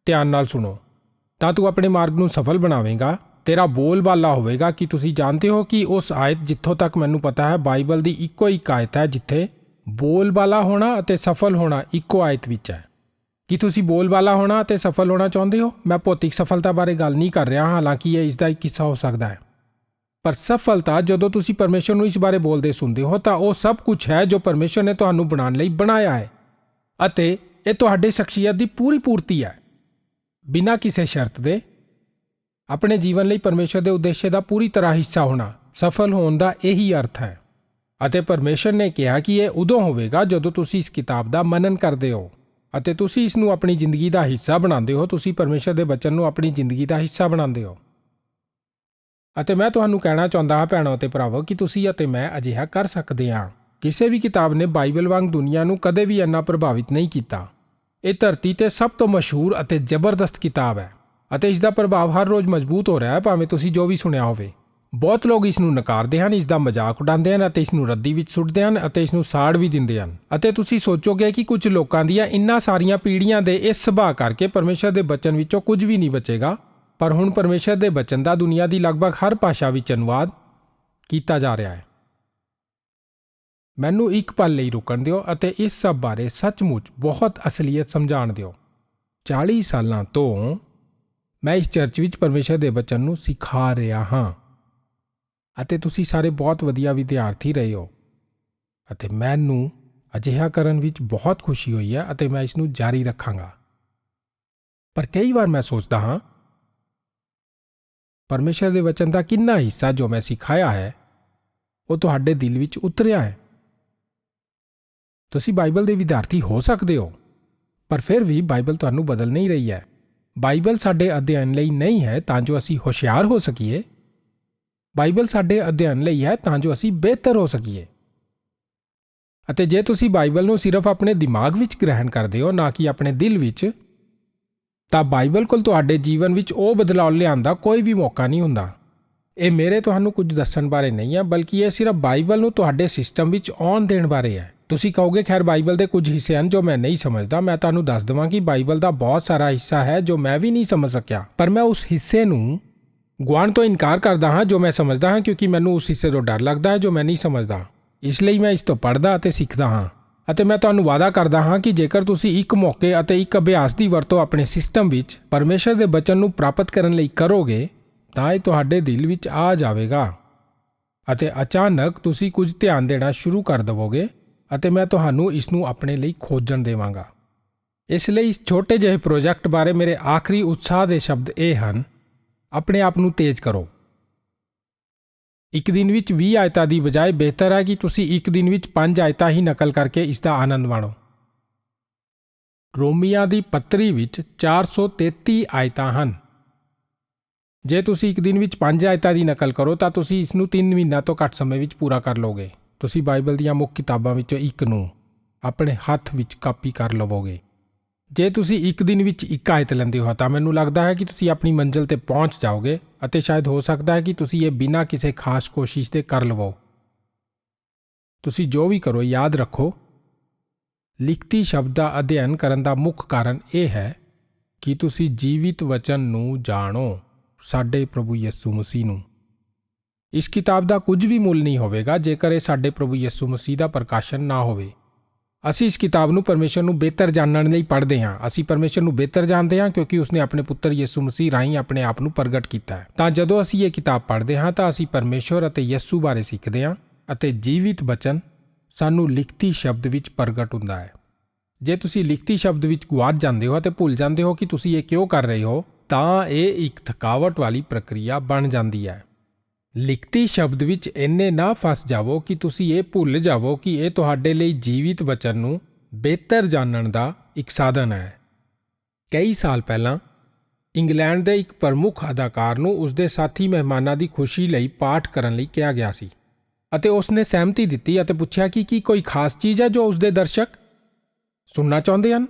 ਧਿਆਨ ਨਾਲ ਸੁਣੋ। ਤਾਂ ਤੂੰ ਆਪਣੇ ਮਾਰਗ ਨੂੰ ਸਫਲ ਬਣਾਵੇਂਗਾ। ਤੇਰਾ ਬੋਲਬਾਲਾ ਹੋਵੇਗਾ ਕਿ ਤੁਸੀਂ ਜਾਣਦੇ ਹੋ ਕਿ ਉਸ ਆਇਤ ਜਿੱਥੋਂ ਤੱਕ ਮੈਨੂੰ ਪਤਾ ਹੈ, ਬਾਈਬਲ ਦੀ ਇੱਕੋ ਇੱਕ ਆਇਤ ਹੈ ਜਿੱਥੇ ਬੋਲਬਾਲਾ ਹੋਣਾ ਅਤੇ ਸਫਲ ਹੋਣਾ ਇੱਕੋ ਆਇਤ ਵਿੱਚ ਹੈ। ਕੀ ਤੁਸੀਂ ਬੋਲਬਾਲਾ ਹੋਣਾ ਅਤੇ ਸਫਲ ਹੋਣਾ ਚਾਹੁੰਦੇ ਹੋ? ਮੈਂ ਭੌਤਿਕ ਸਫਲਤਾ ਬਾਰੇ ਗੱਲ ਨਹੀਂ ਕਰ ਰਿਹਾ ਹਾਲਾਂਕਿ ਇਹ ਇਸ ਦਾ ਇੱਕ ਹਿੱਸਾ ਹੋ ਸਕਦਾ ਹੈ। ਪਰ ਸਫਲਤਾ ਜਦੋਂ ਤੁਸੀਂ ਪਰਮੇਸ਼ਰ ਨੂੰ ਇਸ ਬਾਰੇ ਬੋਲਦੇ ਸੁਣਦੇ ਹੋ, ਤਾਂ ਉਹ ਸਭ ਕੁਝ ਹੈ ਜੋ ਪਰਮੇਸ਼ਰ ਨੇ ਤੁਹਾਨੂੰ ਬਣਾਉਣ ਲਈ ਬਣਾਇਆ ਹੈ। ਅਤੇ ਇਹ ਤੁਹਾਡੇ ਸ਼ਖਸੀਅਤ ਦੀ ਪੂਰੀ ਪੂਰਤੀ ਹੈ। ਬਿਨਾਂ ਕਿਸੇ ਸ਼ਰਤ ਦੇ ਆਪਣੇ ਜੀਵਨ ਲਈ ਪਰਮੇਸ਼ਰ ਦੇ ਉਦੇਸ਼ ਦਾ ਪੂਰੀ ਤਰ੍ਹਾਂ ਹਿੱਸਾ ਹੋਣਾ ਸਫਲ ਹੋਣ ਦਾ ਇਹੀ ਅਰਥ ਹੈ। ਅਤੇ ਪਰਮੇਸ਼ਰ ਨੇ ਕਿਹਾ ਕਿ ਇਹ ਉਦੋਂ ਹੋਵੇਗਾ ਜਦੋਂ ਤੁਸੀਂ ਇਸ ਕਿਤਾਬ ਦਾ ਮਨਨ ਕਰਦੇ ਹੋ ਅਤੇ ਤੁਸੀਂ ਇਸ ਨੂੰ ਆਪਣੀ ਜ਼ਿੰਦਗੀ ਦਾ ਹਿੱਸਾ ਬਣਾਉਂਦੇ ਹੋ, ਤੁਸੀਂ ਪਰਮੇਸ਼ਰ ਦੇ ਬਚਨ ਨੂੰ ਆਪਣੀ ਜ਼ਿੰਦਗੀ ਦਾ ਹਿੱਸਾ ਬਣਾਉਂਦੇ ਹੋ। ਅਤੇ ਮੈਂ ਤੁਹਾਨੂੰ ਕਹਿਣਾ ਚਾਹੁੰਦਾ ਹਾਂ ਭੈਣੋ ਅਤੇ ਭਰਾਵੋ ਕਿ ਤੁਸੀਂ ਅਤੇ ਮੈਂ ਅਜਿਹਾ ਕਰ ਸਕਦੇ ਹਾਂ। ਕਿਸੇ ਵੀ ਕਿਤਾਬ ਨੇ ਬਾਈਬਲ ਵਾਂਗ ਦੁਨੀਆ ਨੂੰ ਕਦੇ ਵੀ ਇੰਨਾ ਪ੍ਰਭਾਵਿਤ ਨਹੀਂ ਕੀਤਾ। ਇਹ ਧਰਤੀ ਤੇ ਸਭ ਤੋਂ ਮਸ਼ਹੂਰ ਅਤੇ ਜ਼ਬਰਦਸਤ ਕਿਤਾਬ ਹੈ ਅਤੇ ਇਸ ਦਾ ਪ੍ਰਭਾਵ ਹਰ ਰੋਜ਼ ਮਜ਼ਬੂਤ ਹੋ ਰਿਹਾ ਹੈ, ਭਾਵੇਂ ਤੁਸੀਂ ਜੋ ਵੀ ਸੁਣਿਆ ਹੋਵੇ। ਬਹੁਤ ਲੋਕ ਇਸ ਨੂੰ ਨਕਾਰਦੇ ਹਨ, ਇਸ ਦਾ ਮਜ਼ਾਕ ਉਡਾਉਂਦੇ ਹਨ ਅਤੇ ਇਸ ਨੂੰ ਰੱਦੀ ਵਿੱਚ ਸੁੱਟਦੇ ਹਨ ਅਤੇ ਇਸ ਨੂੰ ਸਾੜ ਵੀ ਦਿੰਦੇ ਹਨ। ਅਤੇ ਤੁਸੀਂ ਸੋਚੋਗੇ ਕਿ ਕੁਝ ਲੋਕਾਂ ਦੀਆਂ ਇੰਨਾ ਸਾਰੀਆਂ ਪੀੜ੍ਹੀਆਂ ਦੇ ਇਸ ਸੁਭਾਅ ਕਰਕੇ ਪਰਮੇਸ਼ਰ ਦੇ ਬਚਨ ਵਿੱਚੋਂ ਕੁਝ ਵੀ ਨਹੀਂ ਬਚੇਗਾ, ਪਰ ਹੁਣ ਪਰਮੇਸ਼ਰ ਦੇ ਬਚਨ ਦਾ ਦੁਨੀਆ ਦੀ ਲਗਭਗ ਹਰ ਭਾਸ਼ਾ ਵਿੱਚ ਅਨੁਵਾਦ ਕੀਤਾ ਜਾ ਰਿਹਾ ਹੈ। ਮੈਨੂੰ ਇੱਕ ਪਲ ਲਈ ਰੁਕਣ ਦਿਓ ਅਤੇ ਇਸ ਸਭ ਬਾਰੇ ਸੱਚਮੁੱਚ ਬਹੁਤ ਅਸਲੀਅਤ ਸਮਝਾਣ ਦਿਓ। 40 ਸਾਲਾਂ ਤੋਂ ਮੈਂ ਇਸ ਚਰਚ ਵਿੱਚ ਪਰਮੇਸ਼ਰ ਦੇ ਬਚਨ ਨੂੰ ਸਿਖਾ ਰਿਹਾ ਹਾਂ। ਅਤੇ ਤੁਸੀਂ ਸਾਰੇ ਬਹੁਤ ਵਧੀਆ ਵਿਦਿਆਰਥੀ ਰਹੇ ਹੋ। ਅਤੇ ਮੈਨੂੰ ਅਜਿਹਾ ਕਰਨ ਵਿੱਚ ਬਹੁਤ ਖੁਸ਼ੀ ਹੋਈ ਹੈ ਅਤੇ ਮੈਂ ਇਸ ਨੂੰ ਜਾਰੀ ਰੱਖਾਂਗਾ। ਪਰ ਕਈ ਵਾਰ ਮੈਂ ਸੋਚਦਾ ਹਾਂ, ਪਰਮੇਸ਼ਰ ਦੇ ਵਚਨ ਦਾ ਕਿੰਨਾ ਹਿੱਸਾ ਜੋ ਮੈਂ ਸਿਖਾਇਆ ਹੈ, ਉਹ ਤੁਹਾਡੇ ਦਿਲ ਵਿੱਚ ਉਤਰਿਆ ਹੈ। ਤੁਸੀਂ ਬਾਈਬਲ ਦੇ ਵਿਦਿਆਰਥੀ ਹੋ ਸਕਦੇ ਹੋ। ਪਰ ਫਿਰ ਵੀ ਬਾਈਬਲ ਤੁਹਾਨੂੰ ਬਦਲ ਨਹੀਂ ਰਹੀ ਹੈ। ਬਾਈਬਲ ਸਾਡੇ ਅਧਿਐਨ ਲਈ ਨਹੀਂ ਹੈ ਤਾਂ ਜੋ ਅਸੀਂ ਹੁਸ਼ਿਆਰ ਹੋ ਸਕੀਏ। ਬਾਈਬਲ ਸਾਡੇ ਅਧਿਐਨ ਲਈ ਹੈ ਤਾਂ ਜੋ ਅਸੀਂ ਬਿਹਤਰ ਹੋ ਸਕੀਏ। ਅਤੇ ਜੇ ਤੁਸੀਂ ਬਾਈਬਲ ਨੂੰ ਸਿਰਫ ਆਪਣੇ ਦਿਮਾਗ ਵਿੱਚ ਗ੍ਰਹਿਣ ਕਰਦੇ ਹੋ ਨਾ ਕਿ ਆਪਣੇ ਦਿਲ ਵਿੱਚ, ਤਾਂ ਬਾਈਬਲ ਕੋਲ ਤੁਹਾਡੇ ਜੀਵਨ ਵਿੱਚ ਉਹ ਬਦਲਾਅ ਲਿਆਉਣ ਦਾ ਕੋਈ ਵੀ ਮੌਕਾ ਨਹੀਂ ਹੁੰਦਾ। ਇਹ ਮੇਰੇ ਤੁਹਾਨੂੰ ਕੁਝ ਦੱਸਣ ਬਾਰੇ ਨਹੀਂ ਹੈ, ਬਲਕਿ ਇਹ ਸਿਰਫ ਬਾਈਬਲ ਨੂੰ ਤੁਹਾਡੇ ਸਿਸਟਮ ਵਿੱਚ ਆਉਣ ਦੇਣ ਬਾਰੇ ਹੈ। ਤੁਸੀਂ ਕਹੋਗੇ, ਖੈਰ ਬਾਈਬਲ ਦੇ ਕੁਝ ਹਿੱਸੇ ਹਨ ਜੋ ਮੈਂ ਨਹੀਂ ਸਮਝਦਾ। ਮੈਂ ਤੁਹਾਨੂੰ ਦੱਸ ਦਵਾਂ ਕਿ ਬਾਈਬਲ ਦਾ ਬਹੁਤ ਸਾਰਾ ਹਿੱਸਾ ਹੈ ਜੋ ਮੈਂ ਵੀ ਨਹੀਂ ਸਮਝ ਸਕਿਆ। ਪਰ ਮੈਂ ਉਸ ਹਿੱਸੇ ਨੂੰ ਗੁਆਉਣ ਤੋਂ ਇਨਕਾਰ ਕਰਦਾ ਹਾਂ ਜੋ ਮੈਂ ਸਮਝਦਾ ਹਾਂ, ਕਿਉਂਕਿ ਮੈਨੂੰ ਉਸ ਹਿੱਸੇ ਤੋਂ ਡਰ ਲੱਗਦਾ ਹੈ ਜੋ ਮੈਂ ਨਹੀਂ ਸਮਝਦਾ। ਇਸ ਲਈ ਮੈਂ ਇਸ ਤੋਂ ਪੜ੍ਹਦਾ ਅਤੇ ਸਿੱਖਦਾ ਹਾਂ। ਅਤੇ ਮੈਂ ਤੁਹਾਨੂੰ ਵਾਅਦਾ ਕਰਦਾ ਹਾਂ ਕਿ ਜੇਕਰ ਤੁਸੀਂ ਇੱਕ ਮੌਕੇ ਅਤੇ ਇੱਕ ਅਭਿਆਸ ਦੀ ਵਰਤੋਂ ਆਪਣੇ ਸਿਸਟਮ ਵਿੱਚ ਪਰਮੇਸ਼ਰ ਦੇ ਬਚਨ ਨੂੰ ਪ੍ਰਾਪਤ ਕਰਨ ਲਈ ਕਰੋਗੇ, ਤਾਂ ਇਹ ਤੁਹਾਡੇ ਦਿਲ ਵਿੱਚ ਆ ਜਾਵੇਗਾ। ਅਤੇ ਅਚਾਨਕ ਤੁਸੀਂ ਕੁਝ ਧਿਆਨ ਦੇਣਾ ਸ਼ੁਰੂ ਕਰ ਦੇਵੋਗੇ। ਅਤੇ ਮੈਂ ਤੁਹਾਨੂੰ ਇਸ ਨੂੰ ਆਪਣੇ ਲਈ ਖੋਜਣ ਦੇਵਾਂਗਾ। ਇਸ ਲਈ ਇਸ ਛੋਟੇ ਜਿਹੇ ਪ੍ਰੋਜੈਕਟ ਬਾਰੇ ਮੇਰੇ ਆਖਰੀ ਉਤਸ਼ਾਹ ਦੇ ਸ਼ਬਦ ਇਹ ਹਨ, ਆਪਣੇ ਆਪ ਨੂੰ ਤੇਜ਼ ਕਰੋ। ਇੱਕ ਦਿਨ ਵਿੱਚ 20 ਆਇਤਾਂ ਦੀ ਬਜਾਏ ਬਿਹਤਰ ਹੈ ਕਿ ਤੁਸੀਂ ਇੱਕ ਦਿਨ ਵਿੱਚ 5 ਆਇਤਾਂ ਹੀ ਨਕਲ ਕਰਕੇ ਇਸ ਦਾ ਆਨੰਦ ਮਾਣੋ। ਰੋਮੀਆਂ ਦੀ ਪੱਤਰੀ ਵਿੱਚ 433 ਆਇਤਾਂ ਹਨ। ਜੇ ਤੁਸੀਂ ਇੱਕ ਦਿਨ ਵਿੱਚ 5 ਆਇਤਾਂ ਦੀ ਨਕਲ ਕਰੋ ਤਾਂ ਤੁਸੀਂ ਇਸ ਨੂੰ 3 ਮਹੀਨਾ ਤੋਂ ਘੱਟ ਸਮੇਂ ਵਿੱਚ ਪੂਰਾ ਕਰ ਲਓਗੇ। ਤੁਸੀਂ ਬਾਈਬਲ ਦੀਆਂ ਮੁੱਖ ਕਿਤਾਬਾਂ ਵਿੱਚੋਂ ਇੱਕ ਨੂੰ ਆਪਣੇ ਹੱਥ ਵਿੱਚ ਕਾਪੀ ਕਰ ਲਵੋਗੇ। ਜੇ ਤੁਸੀਂ ਇੱਕ ਦਿਨ ਵਿੱਚ ਇੱਕ ਆਇਤ ਲੈਂਦੇ ਹੋ ਤਾਂ ਮੈਨੂੰ ਲੱਗਦਾ ਹੈ ਕਿ ਤੁਸੀਂ ਆਪਣੀ ਮੰਜ਼ਿਲ ਤੇ ਪਹੁੰਚ ਜਾਓਗੇ ਅਤੇ ਸ਼ਾਇਦ ਹੋ ਸਕਦਾ ਹੈ ਕਿ ਤੁਸੀਂ ਇਹ ਬਿਨਾਂ ਕਿਸੇ ਖਾਸ ਕੋਸ਼ਿਸ਼ ਦੇ ਕਰ ਲਵੋ। ਤੁਸੀਂ ਜੋ ਵੀ ਕਰੋ, ਯਾਦ ਰੱਖੋ, ਲਿਖਤੀ ਸ਼ਬਦ ਦਾ ਅਧਿਐਨ ਕਰਨ ਦਾ ਮੁੱਖ ਕਾਰਨ ਇਹ ਹੈ ਕਿ ਤੁਸੀਂ ਜੀਵਿਤ ਵਚਨ ਨੂੰ ਜਾਣੋ, ਸਾਡੇ ਪ੍ਰਭੂ ਯਿਸੂ ਮਸੀਹ ਨੂੰ। ਇਸ ਕਿਤਾਬ ਦਾ ਕੁਝ ਵੀ ਮੁੱਲ ਨਹੀਂ ਹੋਵੇਗਾ ਜੇਕਰ ਇਹ ਸਾਡੇ ਪ੍ਰਭੂ ਯਿਸੂ ਮਸੀਹ ਦਾ ਪ੍ਰਕਾਸ਼ਨ ਨਾ ਹੋਵੇ। ਅਸੀਂ ਇਸ ਕਿਤਾਬ ਨੂੰ ਪਰਮੇਸ਼ਰ ਨੂੰ ਬਿਹਤਰ ਜਾਣਨ ਲਈ ਪੜ੍ਹਦੇ ਹਾਂ। ਅਸੀਂ ਪਰਮੇਸ਼ਰ ਨੂੰ ਬਿਹਤਰ ਜਾਣਦੇ ਹਾਂ ਕਿਉਂਕਿ ਉਸਨੇ ਆਪਣੇ ਪੁੱਤਰ ਯਿਸੂ ਮਸੀਹ ਰਾਹੀਂ ਆਪਣੇ ਆਪ ਨੂੰ ਪ੍ਰਗਟ ਕੀਤਾ ਹੈ। ਤਾਂ ਜਦੋਂ ਅਸੀਂ ਇਹ ਕਿਤਾਬ ਪੜ੍ਹਦੇ ਹਾਂ ਤਾਂ ਅਸੀਂ ਪਰਮੇਸ਼ਰ ਅਤੇ ਯਿਸੂ ਬਾਰੇ ਸਿੱਖਦੇ ਹਾਂ ਅਤੇ ਜੀਵਿਤ ਬਚਨ ਸਾਨੂੰ ਲਿਖਤੀ ਸ਼ਬਦ ਵਿੱਚ ਪ੍ਰਗਟ ਹੁੰਦਾ ਹੈ। ਜੇ ਤੁਸੀਂ ਲਿਖਤੀ ਸ਼ਬਦ ਵਿੱਚ ਗੁਆਚ ਜਾਂਦੇ ਹੋ ਅਤੇ ਭੁੱਲ ਜਾਂਦੇ ਹੋ ਕਿ ਤੁਸੀਂ ਇਹ ਕਿਉਂ ਕਰ ਰਹੇ ਹੋ, ਤਾਂ ਇਹ ਇੱਕ ਥਕਾਵਟ ਵਾਲੀ ਪ੍ਰਕਿਰਿਆ ਬਣ ਜਾਂਦੀ ਹੈ। ਲਿਖਤੀ ਸ਼ਬਦ ਵਿੱਚ ਇੰਨੇ ਨਾ ਫਸ ਜਾਵੋ ਕਿ ਤੁਸੀਂ ਇਹ ਭੁੱਲ ਜਾਵੋ ਕਿ ਇਹ ਤੁਹਾਡੇ ਲਈ ਜੀਵਿਤ ਬਚਨ ਨੂੰ ਬਿਹਤਰ ਜਾਣਨ ਦਾ ਇੱਕ ਸਾਧਨ ਹੈ। ਕਈ ਸਾਲ ਪਹਿਲਾਂ ਇੰਗਲੈਂਡ ਦੇ ਇੱਕ ਪ੍ਰਮੁੱਖ ਅਦਾਕਾਰ ਨੂੰ ਉਸਦੇ ਸਾਥੀ ਮਹਿਮਾਨਾਂ ਦੀ ਖੁਸ਼ੀ ਲਈ ਪਾਠ ਕਰਨ ਲਈ ਕਿਹਾ ਗਿਆ ਸੀ ਅਤੇ ਉਸਨੇ ਸਹਿਮਤੀ ਦਿੱਤੀ ਅਤੇ ਪੁੱਛਿਆ ਕਿ ਕੀ ਕੋਈ ਖਾਸ ਚੀਜ਼ ਹੈ ਜੋ ਉਸਦੇ ਦਰਸ਼ਕ ਸੁਣਨਾ ਚਾਹੁੰਦੇ ਹਨ?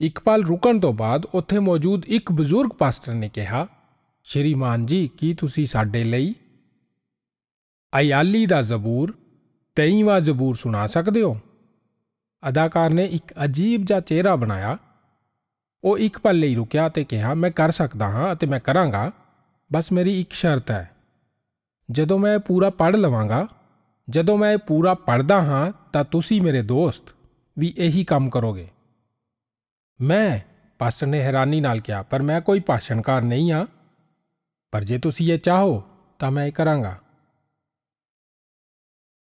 ਇੱਕ ਪਲ ਰੁਕਣ ਤੋਂ ਬਾਅਦ ਉੱਥੇ ਮੌਜੂਦ ਇੱਕ ਬਜ਼ੁਰਗ ਪਾਸਟਰ ਨੇ ਕਿਹਾ ਸ਼੍ਰੀਮਾਨ ਜੀ, ਕੀ ਤੁਸੀਂ ਸਾਡੇ ਲਈ ਆਯਾਲੀ ਦਾ ਜ਼ਬੂਰ 23ਵਾਂ ਜ਼ਬੂਰ ਸੁਣਾ ਸਕਦੇ ਹੋ? ਅਦਾਕਾਰ ਨੇ ਇੱਕ ਅਜੀਬ ਜਿਹਾ ਚਿਹਰਾ ਬਣਾਇਆ। ਉਹ ਇੱਕ ਪਲ ਲਈ ਰੁਕਿਆ ਤੇ ਕਿਹਾ, ਮੈਂ ਕਰ ਸਕਦਾ ਹਾਂ ਅਤੇ ਮੈਂ ਕਰਾਂਗਾ। ਬਸ ਮੇਰੀ ਇੱਕ ਸ਼ਰਤ ਹੈ। ਜਦੋਂ ਮੈਂ ਇਹ ਪੂਰਾ ਪੜ੍ਹ ਲਵਾਂਗਾ, ਜਦੋਂ ਮੈਂ ਇਹ ਪੂਰਾ ਪੜ੍ਹਦਾ ਹਾਂ, ਤਾਂ ਤੁਸੀਂ ਮੇਰੇ ਦੋਸਤ ਵੀ ਇਹੀ ਕੰਮ ਕਰੋਗੇ। ਮੈਂ ਪਾਸਟਰ ਨੇ ਹੈਰਾਨੀ ਨਾਲ ਕਿਹਾ, ਪਰ ਮੈਂ ਕੋਈ ਭਾਸ਼ਣਕਾਰ ਨਹੀਂ ਹਾਂ। ਪਰ ਜੇ ਤੁਸੀਂ ਇਹ ਚਾਹੋ, ਤਾਂ ਮੈਂ ਇਹ ਕਰਾਂਗਾ।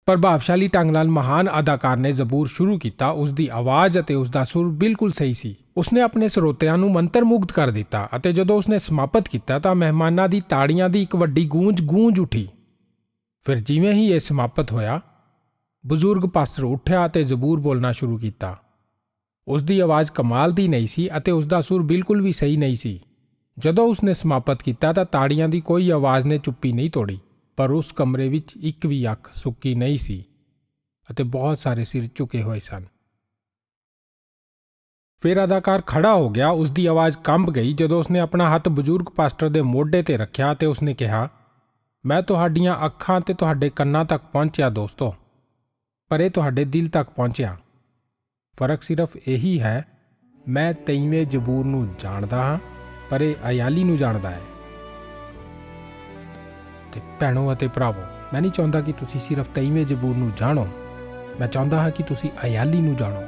ਪ੍ਰਭਾਵਸ਼ਾਲੀ ਢੰਗ ਨਾਲ ਮਹਾਨ ਅਦਾਕਾਰ ਨੇ ਜ਼ਬੂਰ ਸ਼ੁਰੂ ਕੀਤਾ, ਉਸ ਦੀ ਆਵਾਜ਼ ਅਤੇ ਉਸ ਦਾ ਸੁਰ ਬਿਲਕੁਲ ਸਹੀ ਸੀ। ਉਸਨੇ ਆਪਣੇ ਸਰੋਤਿਆਂ ਨੂੰ ਮੰਤਰਮੁਗਧ ਕਰ ਦਿੱਤਾ ਅਤੇ ਜਦੋਂ ਉਸਨੇ ਸਮਾਪਤ ਕੀਤਾ, ਤਾਂ ਮਹਿਮਾਨਾਂ ਦੀ ਤਾੜੀਆਂ ਦੀ ਇੱਕ ਵੱਡੀ ਗੂੰਜ ਗੂੰਜ ਉੱਠੀ। ਫਿਰ ਜਿਵੇਂ ਹੀ ਇਹ ਸਮਾਪਤ ਹੋਇਆ, ਬਜ਼ੁਰਗ ਪਾਸਰ ਉੱਠਿਆ ਅਤੇ ਜ਼ਬੂਰ ਬੋਲਣਾ ਸ਼ੁਰੂ ਕੀਤਾ। ਉਸ ਦੀ ਆਵਾਜ਼ ਕਮਾਲ ਦੀ ਨਹੀਂ ਸੀ ਅਤੇ ਉਸ ਦਾ ਸੁਰ ਬਿਲਕੁਲ ਵੀ ਸਹੀ ਨਹੀਂ ਸੀ। ਜਦੋਂ ਉਸਨੇ ਸਮਾਪਤ ਕੀਤਾ ਤਾਂ ਤਾੜੀਆਂ ਦੀ ਕੋਈ ਆਵਾਜ਼ ਨੇ ਚੁੱਪੀ ਨਹੀਂ ਤੋੜੀ, ਪਰ ਉਸ ਕਮਰੇ ਵਿੱਚ ਇੱਕ ਵੀ ਅੱਖ ਸੁੱਕੀ ਨਹੀਂ ਸੀ ਅਤੇ ਬਹੁਤ ਸਾਰੇ ਸਿਰ ਝੁਕੇ ਹੋਏ ਸਨ। ਫਿਰ ਅਦਾਕਾਰ ਖੜਾ ਹੋ ਗਿਆ ਉਸ ਦੀ ਆਵਾਜ਼ ਕੰਬ ਗਈ ਜਦੋਂ ਉਸਨੇ ਆਪਣਾ ਹੱਥ ਬਜ਼ੁਰਗ ਪਾਸਟਰ ਦੇ ਮੋਢੇ ਤੇ ਰੱਖਿਆ ਤੇ ਉਸਨੇ ਕਿਹਾ, ਮੈਂ ਤੁਹਾਡੀਆਂ ਅੱਖਾਂ ਤੇ ਤੁਹਾਡੇ ਕੰਨਾਂ ਤੱਕ ਪਹੁੰਚਿਆ ਦੋਸਤੋ, ਪਰ ਇਹ ਤੁਹਾਡੇ ਦਿਲ ਤੱਕ ਪਹੁੰਚਿਆ। ਫ਼ਰਕ ਸਿਰਫ ਇਹੀ ਹੈ, ਮੈਂ ਤੈਵੇਂ ਜਬੂਰ ਨੂੰ ਜਾਣਦਾ ਹਾਂ ਪਰ ਇਹ ਅਯਾਲੀ ਨੂੰ ਜਾਣਦਾ ਹੈ। ਤੇ ਭੈਣੋ ਅਤੇ ਭਰਾਵੋ, ਮੈਂ ਨਹੀਂ ਚਾਹੁੰਦਾ ਕਿ ਤੁਸੀਂ ਸਿਰਫ ਤਈਵੇਂ ਜਬੂਰ ਨੂੰ ਜਾਣੋ। ਮੈਂ ਚਾਹੁੰਦਾ ਹਾਂ ਕਿ ਤੁਸੀਂ ਅਯਾਲੀ ਨੂੰ ਜਾਣੋ।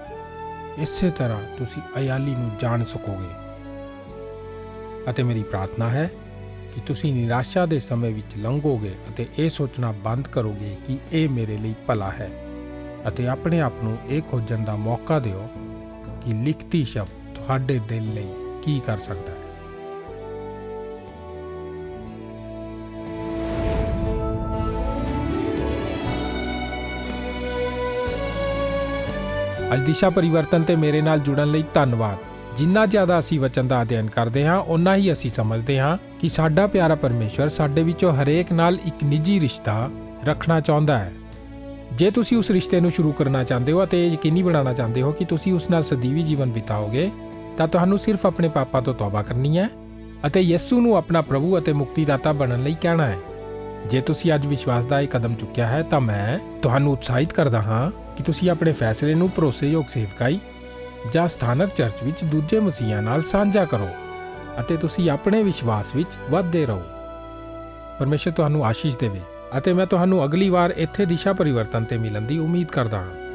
ਇਸੇ ਤਰ੍ਹਾਂ ਤੁਸੀਂ ਅਯਾਲੀ ਨੂੰ ਜਾਣ ਸਕੋਗੇ। ਅਤੇ ਮੇਰੀ ਪ੍ਰਾਰਥਨਾ ਹੈ ਕਿ ਤੁਸੀਂ ਨਿਰਾਸ਼ਾ ਦੇ ਸਮੇਂ ਵਿੱਚ ਲੰਘੋਗੇ ਅਤੇ ਇਹ ਸੋਚਣਾ ਬੰਦ ਕਰੋਗੇ ਕਿ ਇਹ ਮੇਰੇ ਲਈ ਭਲਾ ਹੈ। ਅਤੇ ਆਪਣੇ ਆਪ ਨੂੰ ਇਹ ਖੋਜਣ ਦਾ ਮੌਕਾ ਦਿਓ ਕਿ ਲਿਖਤੀ ਸ਼ਬਦ ਤੁਹਾਡੇ ਦਿਲ ਲਈ ਕੀ ਕਰ ਸਕਦਾ ਹੈ। ਅੱਜ ਦਿਸ਼ਾ ਪਰਿਵਰਤਨ ਤੇ ਮੇਰੇ ਨਾਲ ਜੁੜਨ ਲਈ ਧੰਨਵਾਦ। ਜਿੰਨਾ ਜ਼ਿਆਦਾ ਅਸੀਂ ਵਚਨ ਦਾ ਅਧਿਐਨ ਕਰਦੇ ਹਾਂ ਉਨਾ ਹੀ ਅਸੀਂ ਸਮਝਦੇ ਹਾਂ ਕਿ ਸਾਡਾ ਪਿਆਰਾ ਪਰਮੇਸ਼ਵਰ ਸਾਡੇ ਵਿੱਚੋਂ ਹਰੇਕ ਨਾਲ ਇੱਕ ਨਿੱਜੀ ਰਿਸ਼ਤਾ ਰੱਖਣਾ ਚਾਹੁੰਦਾ ਹੈ। ਜੇ ਤੁਸੀਂ ਉਸ ਰਿਸ਼ਤੇ ਨੂੰ ਸ਼ੁਰੂ ਕਰਨਾ ਚਾਹੁੰਦੇ ਹੋ ਅਤੇ ਇਹ ਯਕੀਨੀ ਬਣਾਉਣਾ ਚਾਹੁੰਦੇ ਹੋ ਕਿ ਤੁਸੀਂ ਉਸ ਨਾਲ ਸਦੀਵੀ ਜੀਵਨ ਬਿਤਾਓਗੇ, ਤਾਂ ਤੁਹਾਨੂੰ ਸਿਰਫ ਆਪਣੇ ਪਾਪਾਂ ਤੋਂ ਤੌਬਾ ਕਰਨੀ ਹੈ ਅਤੇ ਯਿਸੂ ਨੂੰ ਆਪਣਾ ਪ੍ਰਭੂ ਅਤੇ ਮੁਕਤੀਦਾਤਾ ਬਣਨ ਲਈ ਕਹਿਣਾ ਹੈ। ਜੇ ਤੁਸੀਂ ਅੱਜ ਵਿਸ਼ਵਾਸ ਦਾ ਇਹ ਕਦਮ ਚੁੱਕਿਆ ਹੈ, ਤਾਂ ਮੈਂ ਤੁਹਾਨੂੰ ਉਤਸ਼ਾਹਿਤ ਕਰਦਾ ਹਾਂ ਕਿ ਤੁਸੀਂ ਆਪਣੇ ਫੈਸਲੇ ਨੂੰ ਭਰੋਸੇਯੋਗ ਸੇਵਕਾਈ ਜਾਂ ਸਥਾਨਕ ਚਰਚ ਵਿੱਚ ਦੂਜੇ ਮਸੀਹਾਂ ਨਾਲ ਸਾਂਝਾ ਕਰੋ ਅਤੇ ਤੁਸੀਂ ਆਪਣੇ ਵਿਸ਼ਵਾਸ ਵਿੱਚ ਵਧਦੇ ਰਹੋ। ਪਰਮੇਸ਼ਰ ਤੁਹਾਨੂੰ ਆਸ਼ੀਸ਼ ਦੇਵੇ ਅਤੇ ਮੈਂ ਤੁਹਾਨੂੰ ਅਗਲੀ ਵਾਰ ਇੱਥੇ ਦਿਸ਼ਾ ਪਰਿਵਰਤਨ ਤੇ ਮਿਲਣ ਦੀ ਉਮੀਦ ਕਰਦਾ ਹਾਂ।